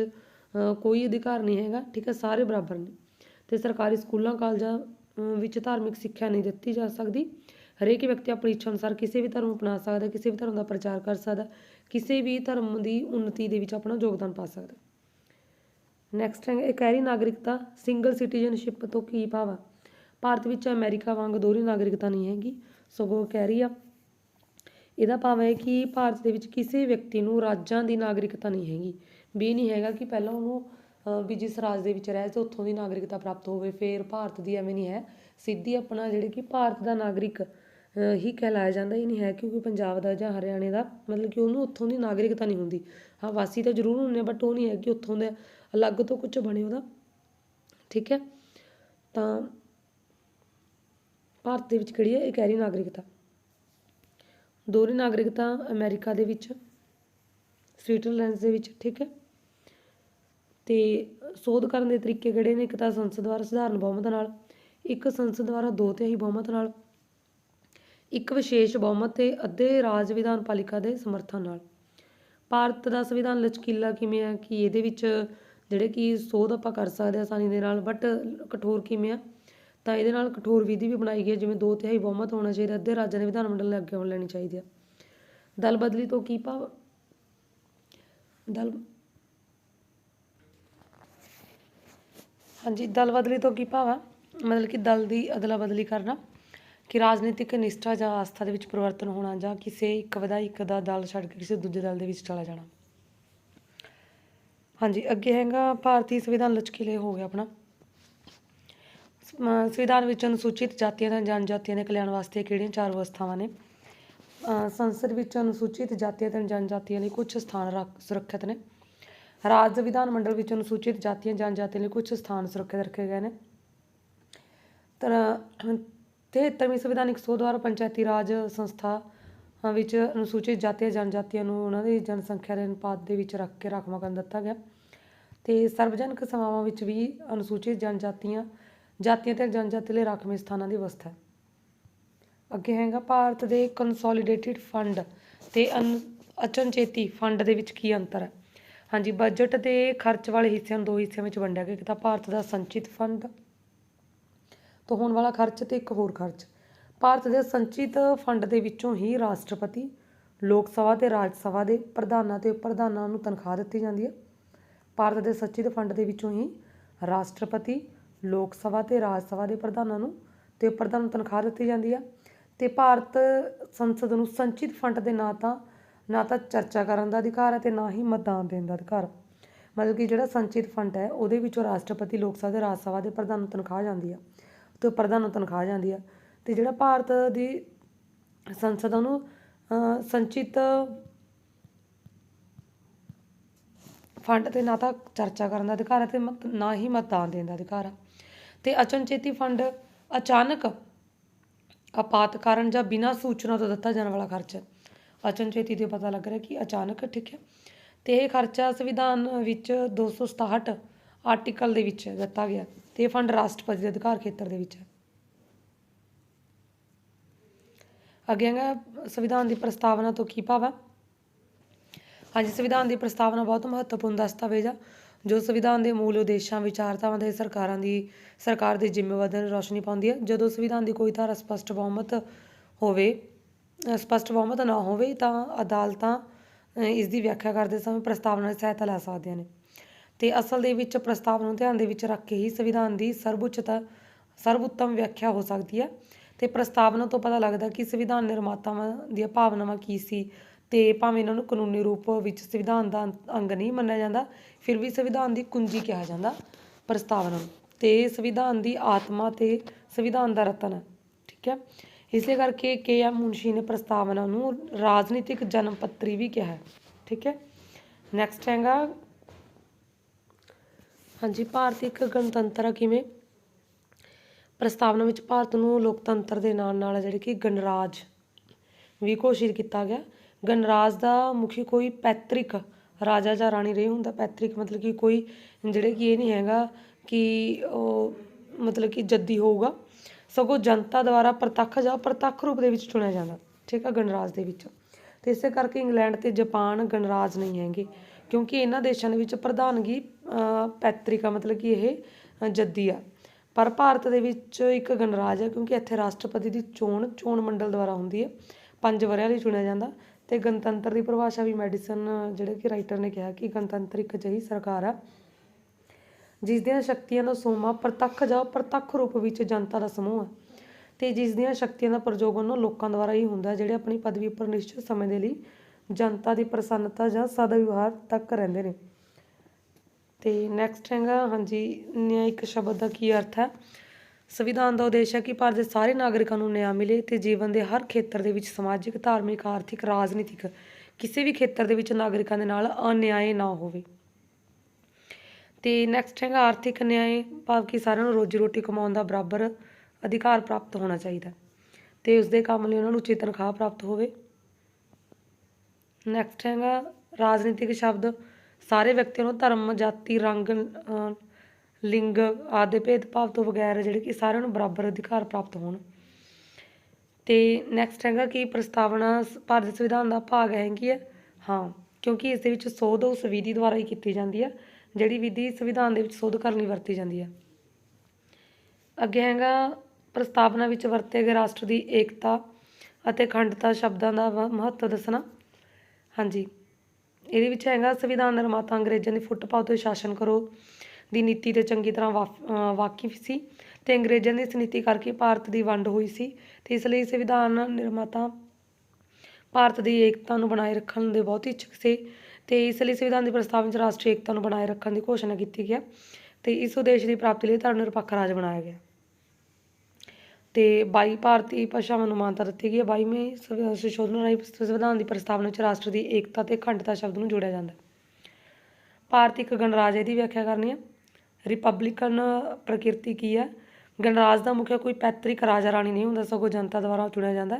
ਕੋਈ ਅਧਿਕਾਰ ਨਹੀਂ ਹੈਗਾ, ਠੀਕ ਹੈ, ਸਾਰੇ ਬਰਾਬਰ ਨੇ। ਤੇ ਸਰਕਾਰੀ ਸਕੂਲਾਂ, ਕਾਲਜਾਂ ਵਿੱਚ ਧਾਰਮਿਕ ਸਿੱਖਿਆ ਨਹੀਂ ਦਿੱਤੀ ਜਾ ਸਕਦੀ। ਹਰੇਕ ਵਿਅਕਤੀ ਆਪਣੀ ਇੱਛਾ ਅਨੁਸਾਰ ਕਿਸੇ ਵੀ ਧਰਮ ਨੂੰ ਅਪਣਾ ਸਕਦਾ, ਕਿਸੇ ਵੀ ਧਰਮ ਦਾ ਪ੍ਰਚਾਰ ਕਰ ਸਕਦਾ, ਕਿਸੇ ਵੀ ਧਰਮ ਦੀ ਉન્નਤੀ ਦੇ ਵਿੱਚ ਆਪਣਾ ਯੋਗਦਾਨ ਪਾ ਸਕਦਾ। ਨੈਕਸਟ ਹੈ ਇਕਹਿਰੀ ਨਾਗਰਿਕਤਾ ਸਿੰਗਲ ਸਿਟੀਜ਼ਨਸ਼ਿਪ ਤੋਂ ਕੀ ਭਾਵ ਆ? ਭਾਰਤ ਵਿੱਚ ਅਮਰੀਕਾ ਵਾਂਗ ਦੋਹਰੀ ਨਾਗਰਿਕਤਾ ਨਹੀਂ ਹੈਗੀ, ਸਗੋਂ ਕਹਿ ਰਹੀ ਆ। ਇਹਦਾ ਭਾਵ ਹੈ ਕਿ ਭਾਰਤ ਦੇ ਵਿੱਚ ਕਿਸੇ ਵਿਅਕਤੀ ਨੂੰ ਰਾਜਾਂ ਦੀ ਨਾਗਰਿਕਤਾ ਨਹੀਂ ਹੈਗੀ। ਵੀ ਨਹੀਂ ਹੈਗਾ ਕਿ ਪਹਿਲਾਂ ਉਹਨੂੰ ਵੀ ਜਿਸ ਰਾਜ ਦੇ ਵਿੱਚ ਰਹਿ ਤੇ ਉੱਥੋਂ ਦੀ ਨਾਗਰਿਕਤਾ ਪ੍ਰਾਪਤ ਹੋਵੇ, ਫਿਰ ਭਾਰਤ ਦੀ ਐਵੇਂ ਨਹੀਂ ਹੈ। ਸਿੱਧੀ ਆਪਣਾ ਜਿਹੜੇ ਕਿ ਭਾਰਤ ਦਾ ਨਾਗਰਿਕ ਹੀ ਕਹਿਲਾਇਆ ਜਾਂਦਾ, ਇਹ ਨਹੀਂ ਹੈ ਕਿਉਂਕਿ ਪੰਜਾਬ ਦਾ ਜਾਂ ਹਰਿਆਣੇ ਦਾ, ਮਤਲਬ ਕਿ ਉਹਨੂੰ ਉੱਥੋਂ ਦੀ ਨਾਗਰਿਕਤਾ ਨਹੀਂ ਹੁੰਦੀ। ਹਾਂ, ਵਾਸੀ ਤਾਂ ਜ਼ਰੂਰ ਹੁੰਦੇ ਬਟ ਉਹ ਨਹੀਂ ਹੈ ਕਿ ਉੱਥੋਂ ਦੇ ਅਲੱਗ ਤੋਂ ਕੁਝ ਬਣੇ ਉਹਦਾ। ਠੀਕ ਹੈ? ਤਾਂ ਭਾਰਤ ਦੇ ਵਿੱਚ ਕਿਹੜੀ ਹੈ? ਇਹ ਕਹਿਰੀ ਨਾਗਰਿਕਤਾ। ਦੋਹਰੀ ਨਾਗਰਿਕਤਾ ਅਮਰੀਕਾ ਦੇ ਵਿੱਚ, ਸਵਿਟਜ਼ਰਲੈਂਡ ਦੇ ਵਿੱਚ, ਠੀਕ ਹੈ। ਤੇ ਸੋਧ ਕਰਨ ਦੇ ਤਰੀਕੇ ਕਿਹੜੇ ਨੇ? ਇੱਕ ਤਾਂ ਸੰਸਦ ਦੁਆਰਾ ਸਧਾਰਨ ਬਹੁਮਤ ਨਾਲ, ਇੱਕ ਸੰਸਦ ਦੁਆਰਾ ਦੋ ਤਿਹਾਈ ਬਹੁਮਤ ਨਾਲ, ਇੱਕ ਵਿਸ਼ੇਸ਼ ਬਹੁਮਤ ਤੇ ਅੱਧੇ ਰਾਜ ਵਿਧਾਨ ਪਾਲਿਕਾ ਦੇ ਸਮਰਥਨ ਨਾਲ। ਭਾਰਤ ਦਾ ਸੰਵਿਧਾਨ ਲਚਕੀਲਾ ਕਿਵੇਂ ਆ ਕਿ ਇਹਦੇ ਵਿੱਚ ਜਿਹੜੇ ਕਿ ਸੋਧ ਆਪਾਂ ਕਰ ਸਕਦੇ ਹਾਂ ਆਸਾਨੀ ਦੇ ਨਾਲ ਬਟ ਕਠੋਰ ਕਿਵੇਂ ਆ? ਤਾਂ ਇਹਦੇ ਨਾਲ ਕਠੋਰ ਵਿਧੀ ਵੀ ਬਣਾਈ ਗਈ ਹੈ, ਜਿਵੇਂ ਦੋ ਤਿਹਾਈ ਬਹੁਮਤ ਹੋਣਾ ਚਾਹੀਦਾ, ਅੱਧੇ ਰਾਜਾਂ ਦੇ ਵਿਧਾਨ ਮੰਡਲ ਨੇ ਅੱਗੇ ਹੋਣ ਲੈਣੀ ਚਾਹੀਦੀ ਆ ਦਲ ਬਦਲੀ ਤੋਂ ਕੀ ਭਾਵ? ਦਲ ਹਾਂਜੀ, ਦਲ ਬਦਲੀ ਤੋਂ ਕੀ ਭਾਵ ਆ? ਮਤਲਬ ਕਿ ਦਲ ਦੀ ਅਦਲਾ ਬਦਲੀ ਕਰਨਾ, ਕਿ ਰਾਜਨੀਤਿਕ ਨਿਸ਼ਠਾ ਜਾਂ ਆਸਥਾ ਦੇ ਵਿੱਚ ਪਰਿਵਰਤਨ ਹੋਣਾ ਜਾਂ ਕਿਸੇ ਇੱਕ ਵਿਧਾਇਕ ਦਾ ਦਲ ਛੱਡ ਕੇ ਕਿਸੇ ਦੂਜੇ ਦਲ ਦੇ ਵਿੱਚ ਚਲਾ ਜਾਣਾ। ਹਾਂਜੀ, ਅੱਗੇ ਹੈਗਾ ਭਾਰਤੀ ਸੰਵਿਧਾਨ ਲਚਕੀਲੇ ਹੋ ਗਿਆ ਆਪਣਾ। ਸੰਵਿਧਾਨ ਵਿੱਚ ਅਨੁਸੂਚਿਤ ਜਾਤੀਆਂ ਤੇ ਜਨਜਾਤੀਆਂ ਦੇ ਕਲਿਆਣ ਵਾਸਤੇ ਕਿਹੜੀਆਂ ਚਾਰ ਵਿਵਸਥਾਵਾਂ ਨੇ? ਸੰਸਦ ਵਿੱਚ ਅਨੁਸੂਚਿਤ ਜਾਤੀਆਂ ਤੇ ਜਨਜਾਤੀਆਂ ਲਈ ਕੁਝ ਸਥਾਨ ਰੱਖ ਸੁਰੱਖਿਅਤ ਨੇ। ਰਾਜ ਵਿਧਾਨ ਮੰਡਲ ਵਿੱਚ ਅਨੁਸੂਚਿਤ ਜਾਤੀਆਂ ਜਨਜਾਤੀਆਂ ਲਈ ਕੁਝ ਸਥਾਨ ਸੁਰੱਖਿਅਤ ਰੱਖੇ ਗਏ ਨੇ। ਤਰ੍ਹਾਂ 73ਵੀਂ ਸੰਵਿਧਾਨਿਕ ਸੋਧ ਦੁਆਰਾ ਪੰਚਾਇਤੀ ਰਾਜ ਸੰਸਥਾ ਵਿੱਚ ਅਨੁਸੂਚਿਤ ਜਾਤੀਆਂ ਜਨਜਾਤੀਆਂ ਨੂੰ ਉਹਨਾਂ ਦੀ ਜਨਸੰਖਿਆ ਦੇ ਅਨੁਪਾਤ ਦੇ ਵਿੱਚ ਰੱਖ ਕੇ ਰਾਖਵਾਂਕਰਨ ਦਿੱਤਾ ਗਿਆ। ਤੇ ਸਰਵਜਨਕ ਸਭਾਵਾਂ ਵਿੱਚ ਵੀ ਅਨੁਸੂਚਿਤ ਜਨਜਾਤੀਆਂ ਜਾਤੀਆਂ ਤੇ ਜਨਜਾਤੀ ਲਈ ਰਾਖਵੇਂ ਸਥਾਨਾਂ ਦੀ ਵਿਵਸਥਾ ਅੱਗੇ ਹੈਗਾ ਭਾਰਤ ਦੇ ਕੰਸੋਲੀਡੇਟਿਡ ਫੰਡ ਤੇ ਅਨ- ਅਚਨਚੇਤੀ ਫੰਡ ਦੇ ਵਿੱਚ ਕੀ ਅੰਤਰ ਹੈ? ਹਾਂਜੀ ਬਜਟ ਦੇ ਖਰਚ ਵਾਲੇ ਹਿੱਸਿਆਂ ਨੂੰ ਦੋ ਹਿੱਸਿਆਂ ਵਿੱਚ ਵੰਡਿਆ ਗਿਆ। ਇੱਕ ਤਾਂ ਭਾਰਤ ਦਾ ਸੰਚਿਤ ਫੰਡ ਤੋਂ ਹੋਣ ਵਾਲਾ ਖਰਚ ਤੇ ਇੱਕ ਹੋਰ ਖਰਚ। ਭਾਰਤ ਦੇ ਸੰਚਿਤ ਫੰਡ ਦੇ ਵਿੱਚੋਂ ਹੀ ਰਾਸ਼ਟਰਪਤੀ, ਲੋਕ ਸਭਾ ਤੇ ਰਾਜ ਸਭਾ ਦੇ ਪ੍ਰਧਾਨਾਂ ਤੇ ਉਪ ਪ੍ਰਧਾਨਾਂ ਨੂੰ ਤਨਖਾਹ ਦਿੱਤੀ ਜਾਂਦੀ ਹੈ। ਭਾਰਤ ਦੇ ਸੰਚਿਤ ਫੰਡ ਦੇ ਵਿੱਚੋਂ ਹੀ ਰਾਸ਼ਟਰਪਤੀ ਲੋਕ ਸਭਾ ਤੇ ਰਾਜ ਸਭਾ ਦੇ ਪ੍ਰਧਾਨਾਂ ਨੂੰ ਤੇ ਪ੍ਰਧਾਨ ਨੂੰ ਤਨਖਾਹ ਦਿੱਤੀ ਜਾਂਦੀ ਆ। ਤੇ ਭਾਰਤ ਸੰਸਦ ਨੂੰ ਸੰਚਿਤ ਫੰਡ ਦੇ ਨਾ ਤਾਂ ਨਾ ਤਾਂ ਚਰਚਾ ਕਰਨ ਦਾ ਅਧਿਕਾਰ ਹੈ ਤੇ ਨਾ ਹੀ ਮਤਦਾਨ ਦੇਣ ਦਾ ਅਧਿਕਾਰ ਮਤਲਬ ਕਿ ਜਿਹੜਾ ਸੰਚਿਤ ਫੰਡ ਹੈ, ਉਹਦੇ ਵਿੱਚੋਂ ਰਾਸ਼ਟਰਪਤੀ, ਲੋਕ ਸਭਾ ਤੇ ਰਾਜ ਸਭਾ ਦੇ ਪ੍ਰਧਾਨ ਨੂੰ ਤਨਖਾਹ ਜਾਂਦੀ ਆ। ਤੇ ਪ੍ਰਧਾਨ ਨੂੰ ਤਨਖਾਹ ਜਾਂਦੀ ਆ। ਤੇ ਜਿਹੜਾ ਭਾਰਤ ਦੀ ਸੰਸਦ ਆ, ਉਹਨੂੰ ਸੰਚਿਤ ਫੰਡ ਤੇ ਨਾ ਤਾਂ ਚਰਚਾ ਕਰਨ ਦਾ ਅਧਿਕਾਰ ਹੈ ਤੇ ਮਤ- ਨਾ ਹੀ ਮਤਦਾਨ ਦੇਣ ਦਾ ਅਧਿਕਾਰ ਹੈ ਤੇ ਅਚਨਚੇਤੀ ਫੰਡ ਅਚਾਨਕ ਆਪਾਤ ਕਾਰਨ ਜਾਂ ਬਿਨਾਂ ਸੂਚਨਾ ਤੋਂ ਦਿੱਤਾ ਜਾਣ ਵਾਲਾ ਖਰਚ ਅਚਨਚੇਤੀ ਤੇ ਪਤਾ ਲੱਗ ਰਿਹਾ ਕਿ ਅਚਾਨਕ ਠੀਕ ਹੈ। ਤੇ ਇਹ ਖਰਚਾ ਸੰਵਿਧਾਨ ਵਿੱਚ 267 ਆਰਟੀਕਲ ਦੇ ਵਿੱਚ ਦਿੱਤਾ ਗਿਆ ਤੇ ਇਹ ਫੰਡ ਰਾਸ਼ਟਰਪਤੀ ਦੇ ਅਧਿਕਾਰ ਖੇਤਰ ਦੇ ਵਿੱਚ ਹੈ। ਅੱਗੇ ਹੈਗਾ ਸੰਵਿਧਾਨ ਦੀ ਪ੍ਰਸਤਾਵਨਾ ਤੋਂ ਕੀ ਭਾਵ ਹੈ? ਹਾਂਜੀ, ਸੰਵਿਧਾਨ ਦੀ ਪ੍ਰਸਤਾਵਨਾ ਬਹੁਤ ਮਹੱਤਵਪੂਰਨ ਦਸਤਾਵੇਜ਼ ਆ। ਜੋ ਸੰਵਿਧਾਨ ਦੇ ਮੂਲ ਉਦੇਸ਼ਾਂ ਵਿਚਾਰਧਾਵਾਂ ਦੇ ਸਰਕਾਰਾਂ ਦੀ ਸਰਕਾਰ ਦੀ ਜ਼ਿੰਮੇਵਾਰੀਆਂ ਨੂੰ ਰੋਸ਼ਨੀ ਪਾਉਂਦੀ ਹੈ। ਜਦੋਂ ਸੰਵਿਧਾਨ ਦੀ ਕੋਈ ਧਾਰਾ ਸਪਸ਼ਟ ਬਹੁਮਤ ਹੋਵੇ ਅ, ਸਪਸ਼ਟ ਬਹੁਮਤ ਨਾ ਹੋਵੇ ਤਾਂ ਅਦਾਲਤਾਂ ਇਸ ਦੀ ਵਿਆਖਿਆ ਕਰਦੇ ਸਮੇਂ ਪ੍ਰਸਤਾਵਨਾ ਦੀ ਸਹਾਇਤਾ ਲੈ ਸਕਦੀਆਂ ਨੇ। ਤੇ ਅਸਲ ਦੇ ਵਿੱਚ ਪ੍ਰਸਤਾਵਨਾ ਨੂੰ ਧਿਆਨ ਦੇ ਵਿੱਚ ਰੱਖ ਕੇ ਹੀ ਸੰਵਿਧਾਨ ਦੀ ਸਰਵਉੱਚਤਾ ਸਰਵਉੱਤਮ ਵਿਆਖਿਆ ਹੋ ਸਕਦੀ ਹੈ। ਤੇ ਪ੍ਰਸਤਾਵਨਾ ਤੋਂ ਪਤਾ ਲੱਗਦਾ ਕਿ ਸੰਵਿਧਾਨ ਨਿਰਮਾਤਾਵਾਂ ਦੀਆਂ ਭਾਵਨਾਵਾਂ ਕੀ ਸੀ ਤੇ ਭਾਵੇਂ ਇਹਨਾਂ ਨੂੰ ਕਾਨੂੰਨੀ ਰੂਪ ਵਿੱਚ ਸੰਵਿਧਾਨ ਦਾ ਅੰਗ- ਅੰਗ ਨਹੀਂ ਮੰਨਿਆ ਜਾਂਦਾ, ਫਿਰ ਵੀ ਸੰਵਿਧਾਨ ਦੀ ਕੁੰਜੀ ਕਿਹਾ ਜਾਂਦਾ ਪ੍ਰਸਤਾਵਨਾ ਨੂੰ। ਤੇ ਸੰਵਿਧਾਨ ਦੀ ਆਤਮਾ ਤੇ ਸੰਵਿਧਾਨ ਦਾ ਰਤਨ ਹੈ ਠੀਕ ਹੈ? ਇਸੇ ਕਰਕੇ ਕੇ ਐਮ ਮੁਨਸ਼ੀ ਨੇ ਪ੍ਰਸਤਾਵਨਾ ਨੂੰ ਰਾਜਨੀਤਿਕ ਜਨਮ ਪੱਤਰੀ ਵੀ ਕਿਹਾ ਠੀਕ ਹੈ? ਨੈਕਸਟ ਹੈਗਾ, ਹਾਂਜੀ, ਭਾਰਤ ਇੱਕ ਗਣਤੰਤਰ ਕਿਵੇਂ? ਪ੍ਰਸਤਾਵਨਾ ਵਿੱਚ ਭਾਰਤ ਨੂੰ ਲੋਕਤੰਤਰ ਦੇ ਨਾਲ ਨਾਲ ਜਿਹੜੇ ਕਿ ਗਣਰਾਜ ਵੀ ਘੋਸ਼ਿਤ ਕੀਤਾ ਗਿਆ। ਗਣਰਾਜ ਦਾ ਮੁਖੀ ਕੋਈ ਪੈਤ੍ਰਿਕ ਰਾਜਾ ਜਾਂ ਰਾਣੀ ਰਹੇ ਹੁੰਦਾ। ਪੈਤ੍ਰਿਕ ਮਤਲਬ ਕਿ ਕੋਈ ਜਿਹੜੇ ਕਿ ਇਹ ਨਹੀਂ ਹੈਗਾ ਕਿ ਉਹ ਮਤਲਬ ਕਿ ਜੱਦੀ ਹੋਊਗਾ। ਸਗੋਂ ਜਨਤਾ ਦੁਆਰਾ ਪ੍ਰਤੱਖ ਜਾਂ ਪ੍ਰਤੱਖ ਰੂਪ ਦੇ ਵਿੱਚ ਚੁਣਿਆ ਜਾਂਦਾ। ਠੀਕ ਆ ਗਣਰਾਜ ਦੇ ਵਿੱਚ। ਤੇ ਇਸੇ ਕਰਕੇ ਇੰਗਲੈਂਡ ਤੇ ਜਾਪਾਨ ਗਣਰਾਜ ਨਹੀਂ ਹੈਗੇ। ਕਿਉਂਕਿ ਇਹਨਾਂ ਦੇਸ਼ਾਂ ਦੇ ਵਿੱਚ ਪ੍ਰਧਾਨਗੀ ਪੈਤ੍ਰਿਕ ਆ, ਮਤਲਬ ਕਿ ਇਹ ਜੱਦੀ ਆ। ਪਰ ਭਾਰਤ ਦੇ ਵਿੱਚ ਇੱਕ ਗਣਰਾਜ ਹੈ ਕਿਉਂਕਿ ਇੱਥੇ ਰਾਸ਼ਟਰਪਤੀ ਦੀ ਚੋਣ ਚੋਣ ਮੰਡਲ ਦੁਆਰਾ ਹੁੰਦੀ ਹੈ ਪੰਜ ਵਰਿਆਂ ਲਈ ਚੁਣਿਆ ਜਾਂਦਾ। ਅਤੇ ਗਣਤੰਤਰ ਦੀ ਪਰਿਭਾਸ਼ਾ ਵੀ ਮੈਡੀਸਨ, ਜਿਹੜੇ ਕਿ ਰਾਈਟਰ ਨੇ ਕਿਹਾ ਕਿ ਗਣਤੰਤਰ ਇੱਕ ਅਜਿਹੀ ਸਰਕਾਰ ਆ, ਜਿਸ ਦੀਆਂ ਸ਼ਕਤੀਆਂ ਦਾ ਸੋਮਾ ਪ੍ਰਤੱਖ ਜਾਂ ਪ੍ਰਤੱਖ ਰੂਪ ਵਿੱਚ ਜਨਤਾ ਦਾ ਸਮੂਹ ਹੈ ਤੇ ਜਿਸ ਦੀਆਂ ਸ਼ਕਤੀਆਂ ਦਾ ਪ੍ਰਯੋਗ ਉਹਨਾਂ ਲੋਕਾਂ ਦੁਆਰਾ ਹੀ ਹੁੰਦਾ, ਜਿਹੜੇ ਆਪਣੀ ਪਦਵੀ ਉੱਪਰ ਨਿਸ਼ਚਿਤ ਸਮੇਂ ਦੇ ਲਈ ਜਨਤਾ ਦੀ ਪ੍ਰਸੰਨਤਾ ਜਾਂ ਸਦਵਿਵਹਾਰ ਤੱਕ ਰਹਿੰਦੇ ਨੇ। ਤੇ ਨੈਕਸਟ ਹੈਗਾ, ਹਾਂਜੀ ਨਿਆਇਕ ਸ਼ਬਦ ਦਾ ਕੀ ਅਰਥ ਹੈ? ਸੰਵਿਧਾਨ ਦਾ ਉਦੇਸ਼ ਹੈ ਕਿ ਭਾਰਤ ਦੇ ਸਾਰੇ ਨਾਗਰਿਕਾਂ ਨੂੰ ਨਿਆਂ ਮਿਲੇ ਤੇ ਜੀਵਨ ਦੇ ਹਰ ਖੇਤਰ ਦੇ ਵਿੱਚ ਸਮਾਜਿਕ, ਧਾਰਮਿਕ, ਆਰਥਿਕ, ਰਾਜਨੀਤਿਕ ਕਿਸੇ ਵੀ ਖੇਤਰ ਦੇ ਵਿੱਚ ਨਾਗਰਿਕਾਂ ਦੇ ਨਾਲ ਅਨਿਆਏ ਨਾ ਹੋਵੇ। ਤੇ ਨੈਕਸਟ ਹੈਗਾ ਆਰਥਿਕ ਨਿਆਂ, ਭਾਵ ਕਿ ਸਾਰਿਆਂ ਨੂੰ ਰੋਜੀ ਰੋਟੀ ਕਮਾਉਣ ਦਾ ਬਰਾਬਰ ਅਧਿਕਾਰ ਪ੍ਰਾਪਤ ਹੋਣਾ ਚਾਹੀਦਾ ਤੇ ਉਸ ਦੇ ਕੰਮ ਲਈ ਉਹਨਾਂ ਨੂੰ ਉਚਿਤ ਤਨਖਾਹ ਪ੍ਰਾਪਤ ਹੋਵੇ। ਨੈਕਸਟ ਹੈਗਾ ਰਾਜਨੀਤਿਕ ਸ਼ਬਦ, ਸਾਰੇ ਵਿਅਕਤੀਆਂ ਨੂੰ ਧਰਮ, ਜਾਤੀ, ਰੰਗ ਲਿੰਗ ਆਦਿ ਭੇਦਭਾਵ ਤੋਂ ਬਗੈਰ ਜਿਹੜੇ ਕਿ ਸਾਰਿਆਂ ਨੂੰ ਬਰਾਬਰ ਅਧਿਕਾਰ ਪ੍ਰਾਪਤ ਹੋਣ। ਤੇ ਨੈਕਸਟ ਹੈਗਾ ਕਿ ਪ੍ਰਸਤਾਵਨਾ ਸ- ਭਾਰਤ ਸੰਵਿਧਾਨ ਦਾ ਭਾਗ ਹੈਗੀ ਹੈ? ਹਾਂ, ਕਿਉਂਕਿ ਇਸ ਦੇ ਵਿੱਚ ਸੋਧ ਉਸ ਵਿਧੀ ਦੁਆਰਾ ਹੀ ਕੀਤੀ ਜਾਂਦੀ ਹੈ, ਜਿਹੜੀ ਵਿਧੀ ਸੰਵਿਧਾਨ ਦੇ ਵਿੱਚ ਸੋਧ ਕਰਨ ਲਈ ਵਰਤੀ ਜਾਂਦੀ ਹੈ। ਅੱਗੇ ਹੈਗਾ ਪ੍ਰਸਤਾਵਨਾ ਵਿੱਚ ਵਰਤੇ ਗਏ ਰਾਸ਼ਟਰ ਦੀ ਏਕਤਾ ਅਤੇ ਅਖੰਡਤਾ ਸ਼ਬਦਾਂ ਦਾ ਮਹੱਤਵ ਦੱਸਣਾ। ਹਾਂਜੀ, ਇਹਦੇ ਵਿੱਚ ਹੈਗਾ ਸੰਵਿਧਾਨ ਨਿਰਮਾਤਾ ਅੰਗਰੇਜ਼ਾਂ ਦੀ ਫੁੱਟਪਾਥ ਤੋਂ ਸ਼ਾਸਨ ਕਰੋ। ਦੀ ਨੀਤੀ ਤੇ ਚੰਗੀ ਤਰ੍ਹਾਂ ਵਾਫ- ਵਾਕਿਫ ਸੀ ਤੇ ਅੰਗਰੇਜ਼ਾਂ ਦੀ ਇਸ ਨੀਤੀ ਕਰਕੇ ਭਾਰਤ ਦੀ ਵੰਡ ਹੋਈ ਸੀ ਤੇ ਇਸ ਲਈ ਸੰਵਿਧਾਨ ਨਿਰਮਾਤਾ ਭਾਰਤ ਦੀ ਏਕਤਾ ਨੂੰ ਬਣਾਏ ਰੱਖਣ ਦੇ ਬਹੁਤ ਇੱਛੁਕ ਸੀ ਤੇ ਇਸ ਲਈ ਸੰਵਿਧਾਨ ਦੀ ਪ੍ਰਸਤਾਵਨਾ ਵਿੱਚ ਰਾਸ਼ਟਰੀ ਏਕਤਾ ਨੂੰ ਬਣਾਏ ਰੱਖਣ ਦੀ ਘੋਸ਼ਣਾ ਕੀਤੀ ਗਿਆ ਤੇ ਇਸ ਉਦੇਸ਼ ਦੀ ਪ੍ਰਾਪਤੀ ਲਈ ਧਰਮ ਨਿਰਪੱਖ ਰਾਜ ਬਣਾਇਆ ਗਿਆ। ਤੇ 22 ਭਾਰਤੀ ਭਾਸ਼ਾਵਾਂ ਨੂੰ ਮਾਨਤਾ ਦਿੱਤੀ ਗਈ ਹੈ। 22ਵੇਂ ਸੰਵਿ- ਸੰਸ਼ੋਧਨ ਰਾਹੀਂ ਸੰਵਿਧਾਨ ਦੀ ਪ੍ਰਸਤਾਵਨਾ ਵਿੱਚ ਰਾਸ਼ਟਰ ਦੀ ਏਕਤਾ ਤੇ ਅਖੰਡਤਾ ਸ਼ਬਦ ਨੂੰ ਜੋੜਿਆ ਜਾਂਦਾ ਹੈ। ਭਾਰਤ ਇੱਕ ਗਣਰਾਜ ਹੈ, ਇਹਦੀ ਵਿਆਖਿਆ ਕਰਨੀ ਹੈ। ਰਿਪਬਲਿਕਨ ਪ੍ਰਕਿਰਤੀ ਕੀ ਹੈ? ਗਣਰਾਜ ਦਾ ਮੁਖੀਆ ਕੋਈ ਪੈਤ੍ਰਿਕ ਰਾਜਾ ਰਾਣੀ ਨਹੀਂ ਹੁੰਦਾ, ਸਗੋਂ ਜਨਤਾ ਦੁਆਰਾ ਚੁਣਿਆ ਜਾਂਦਾ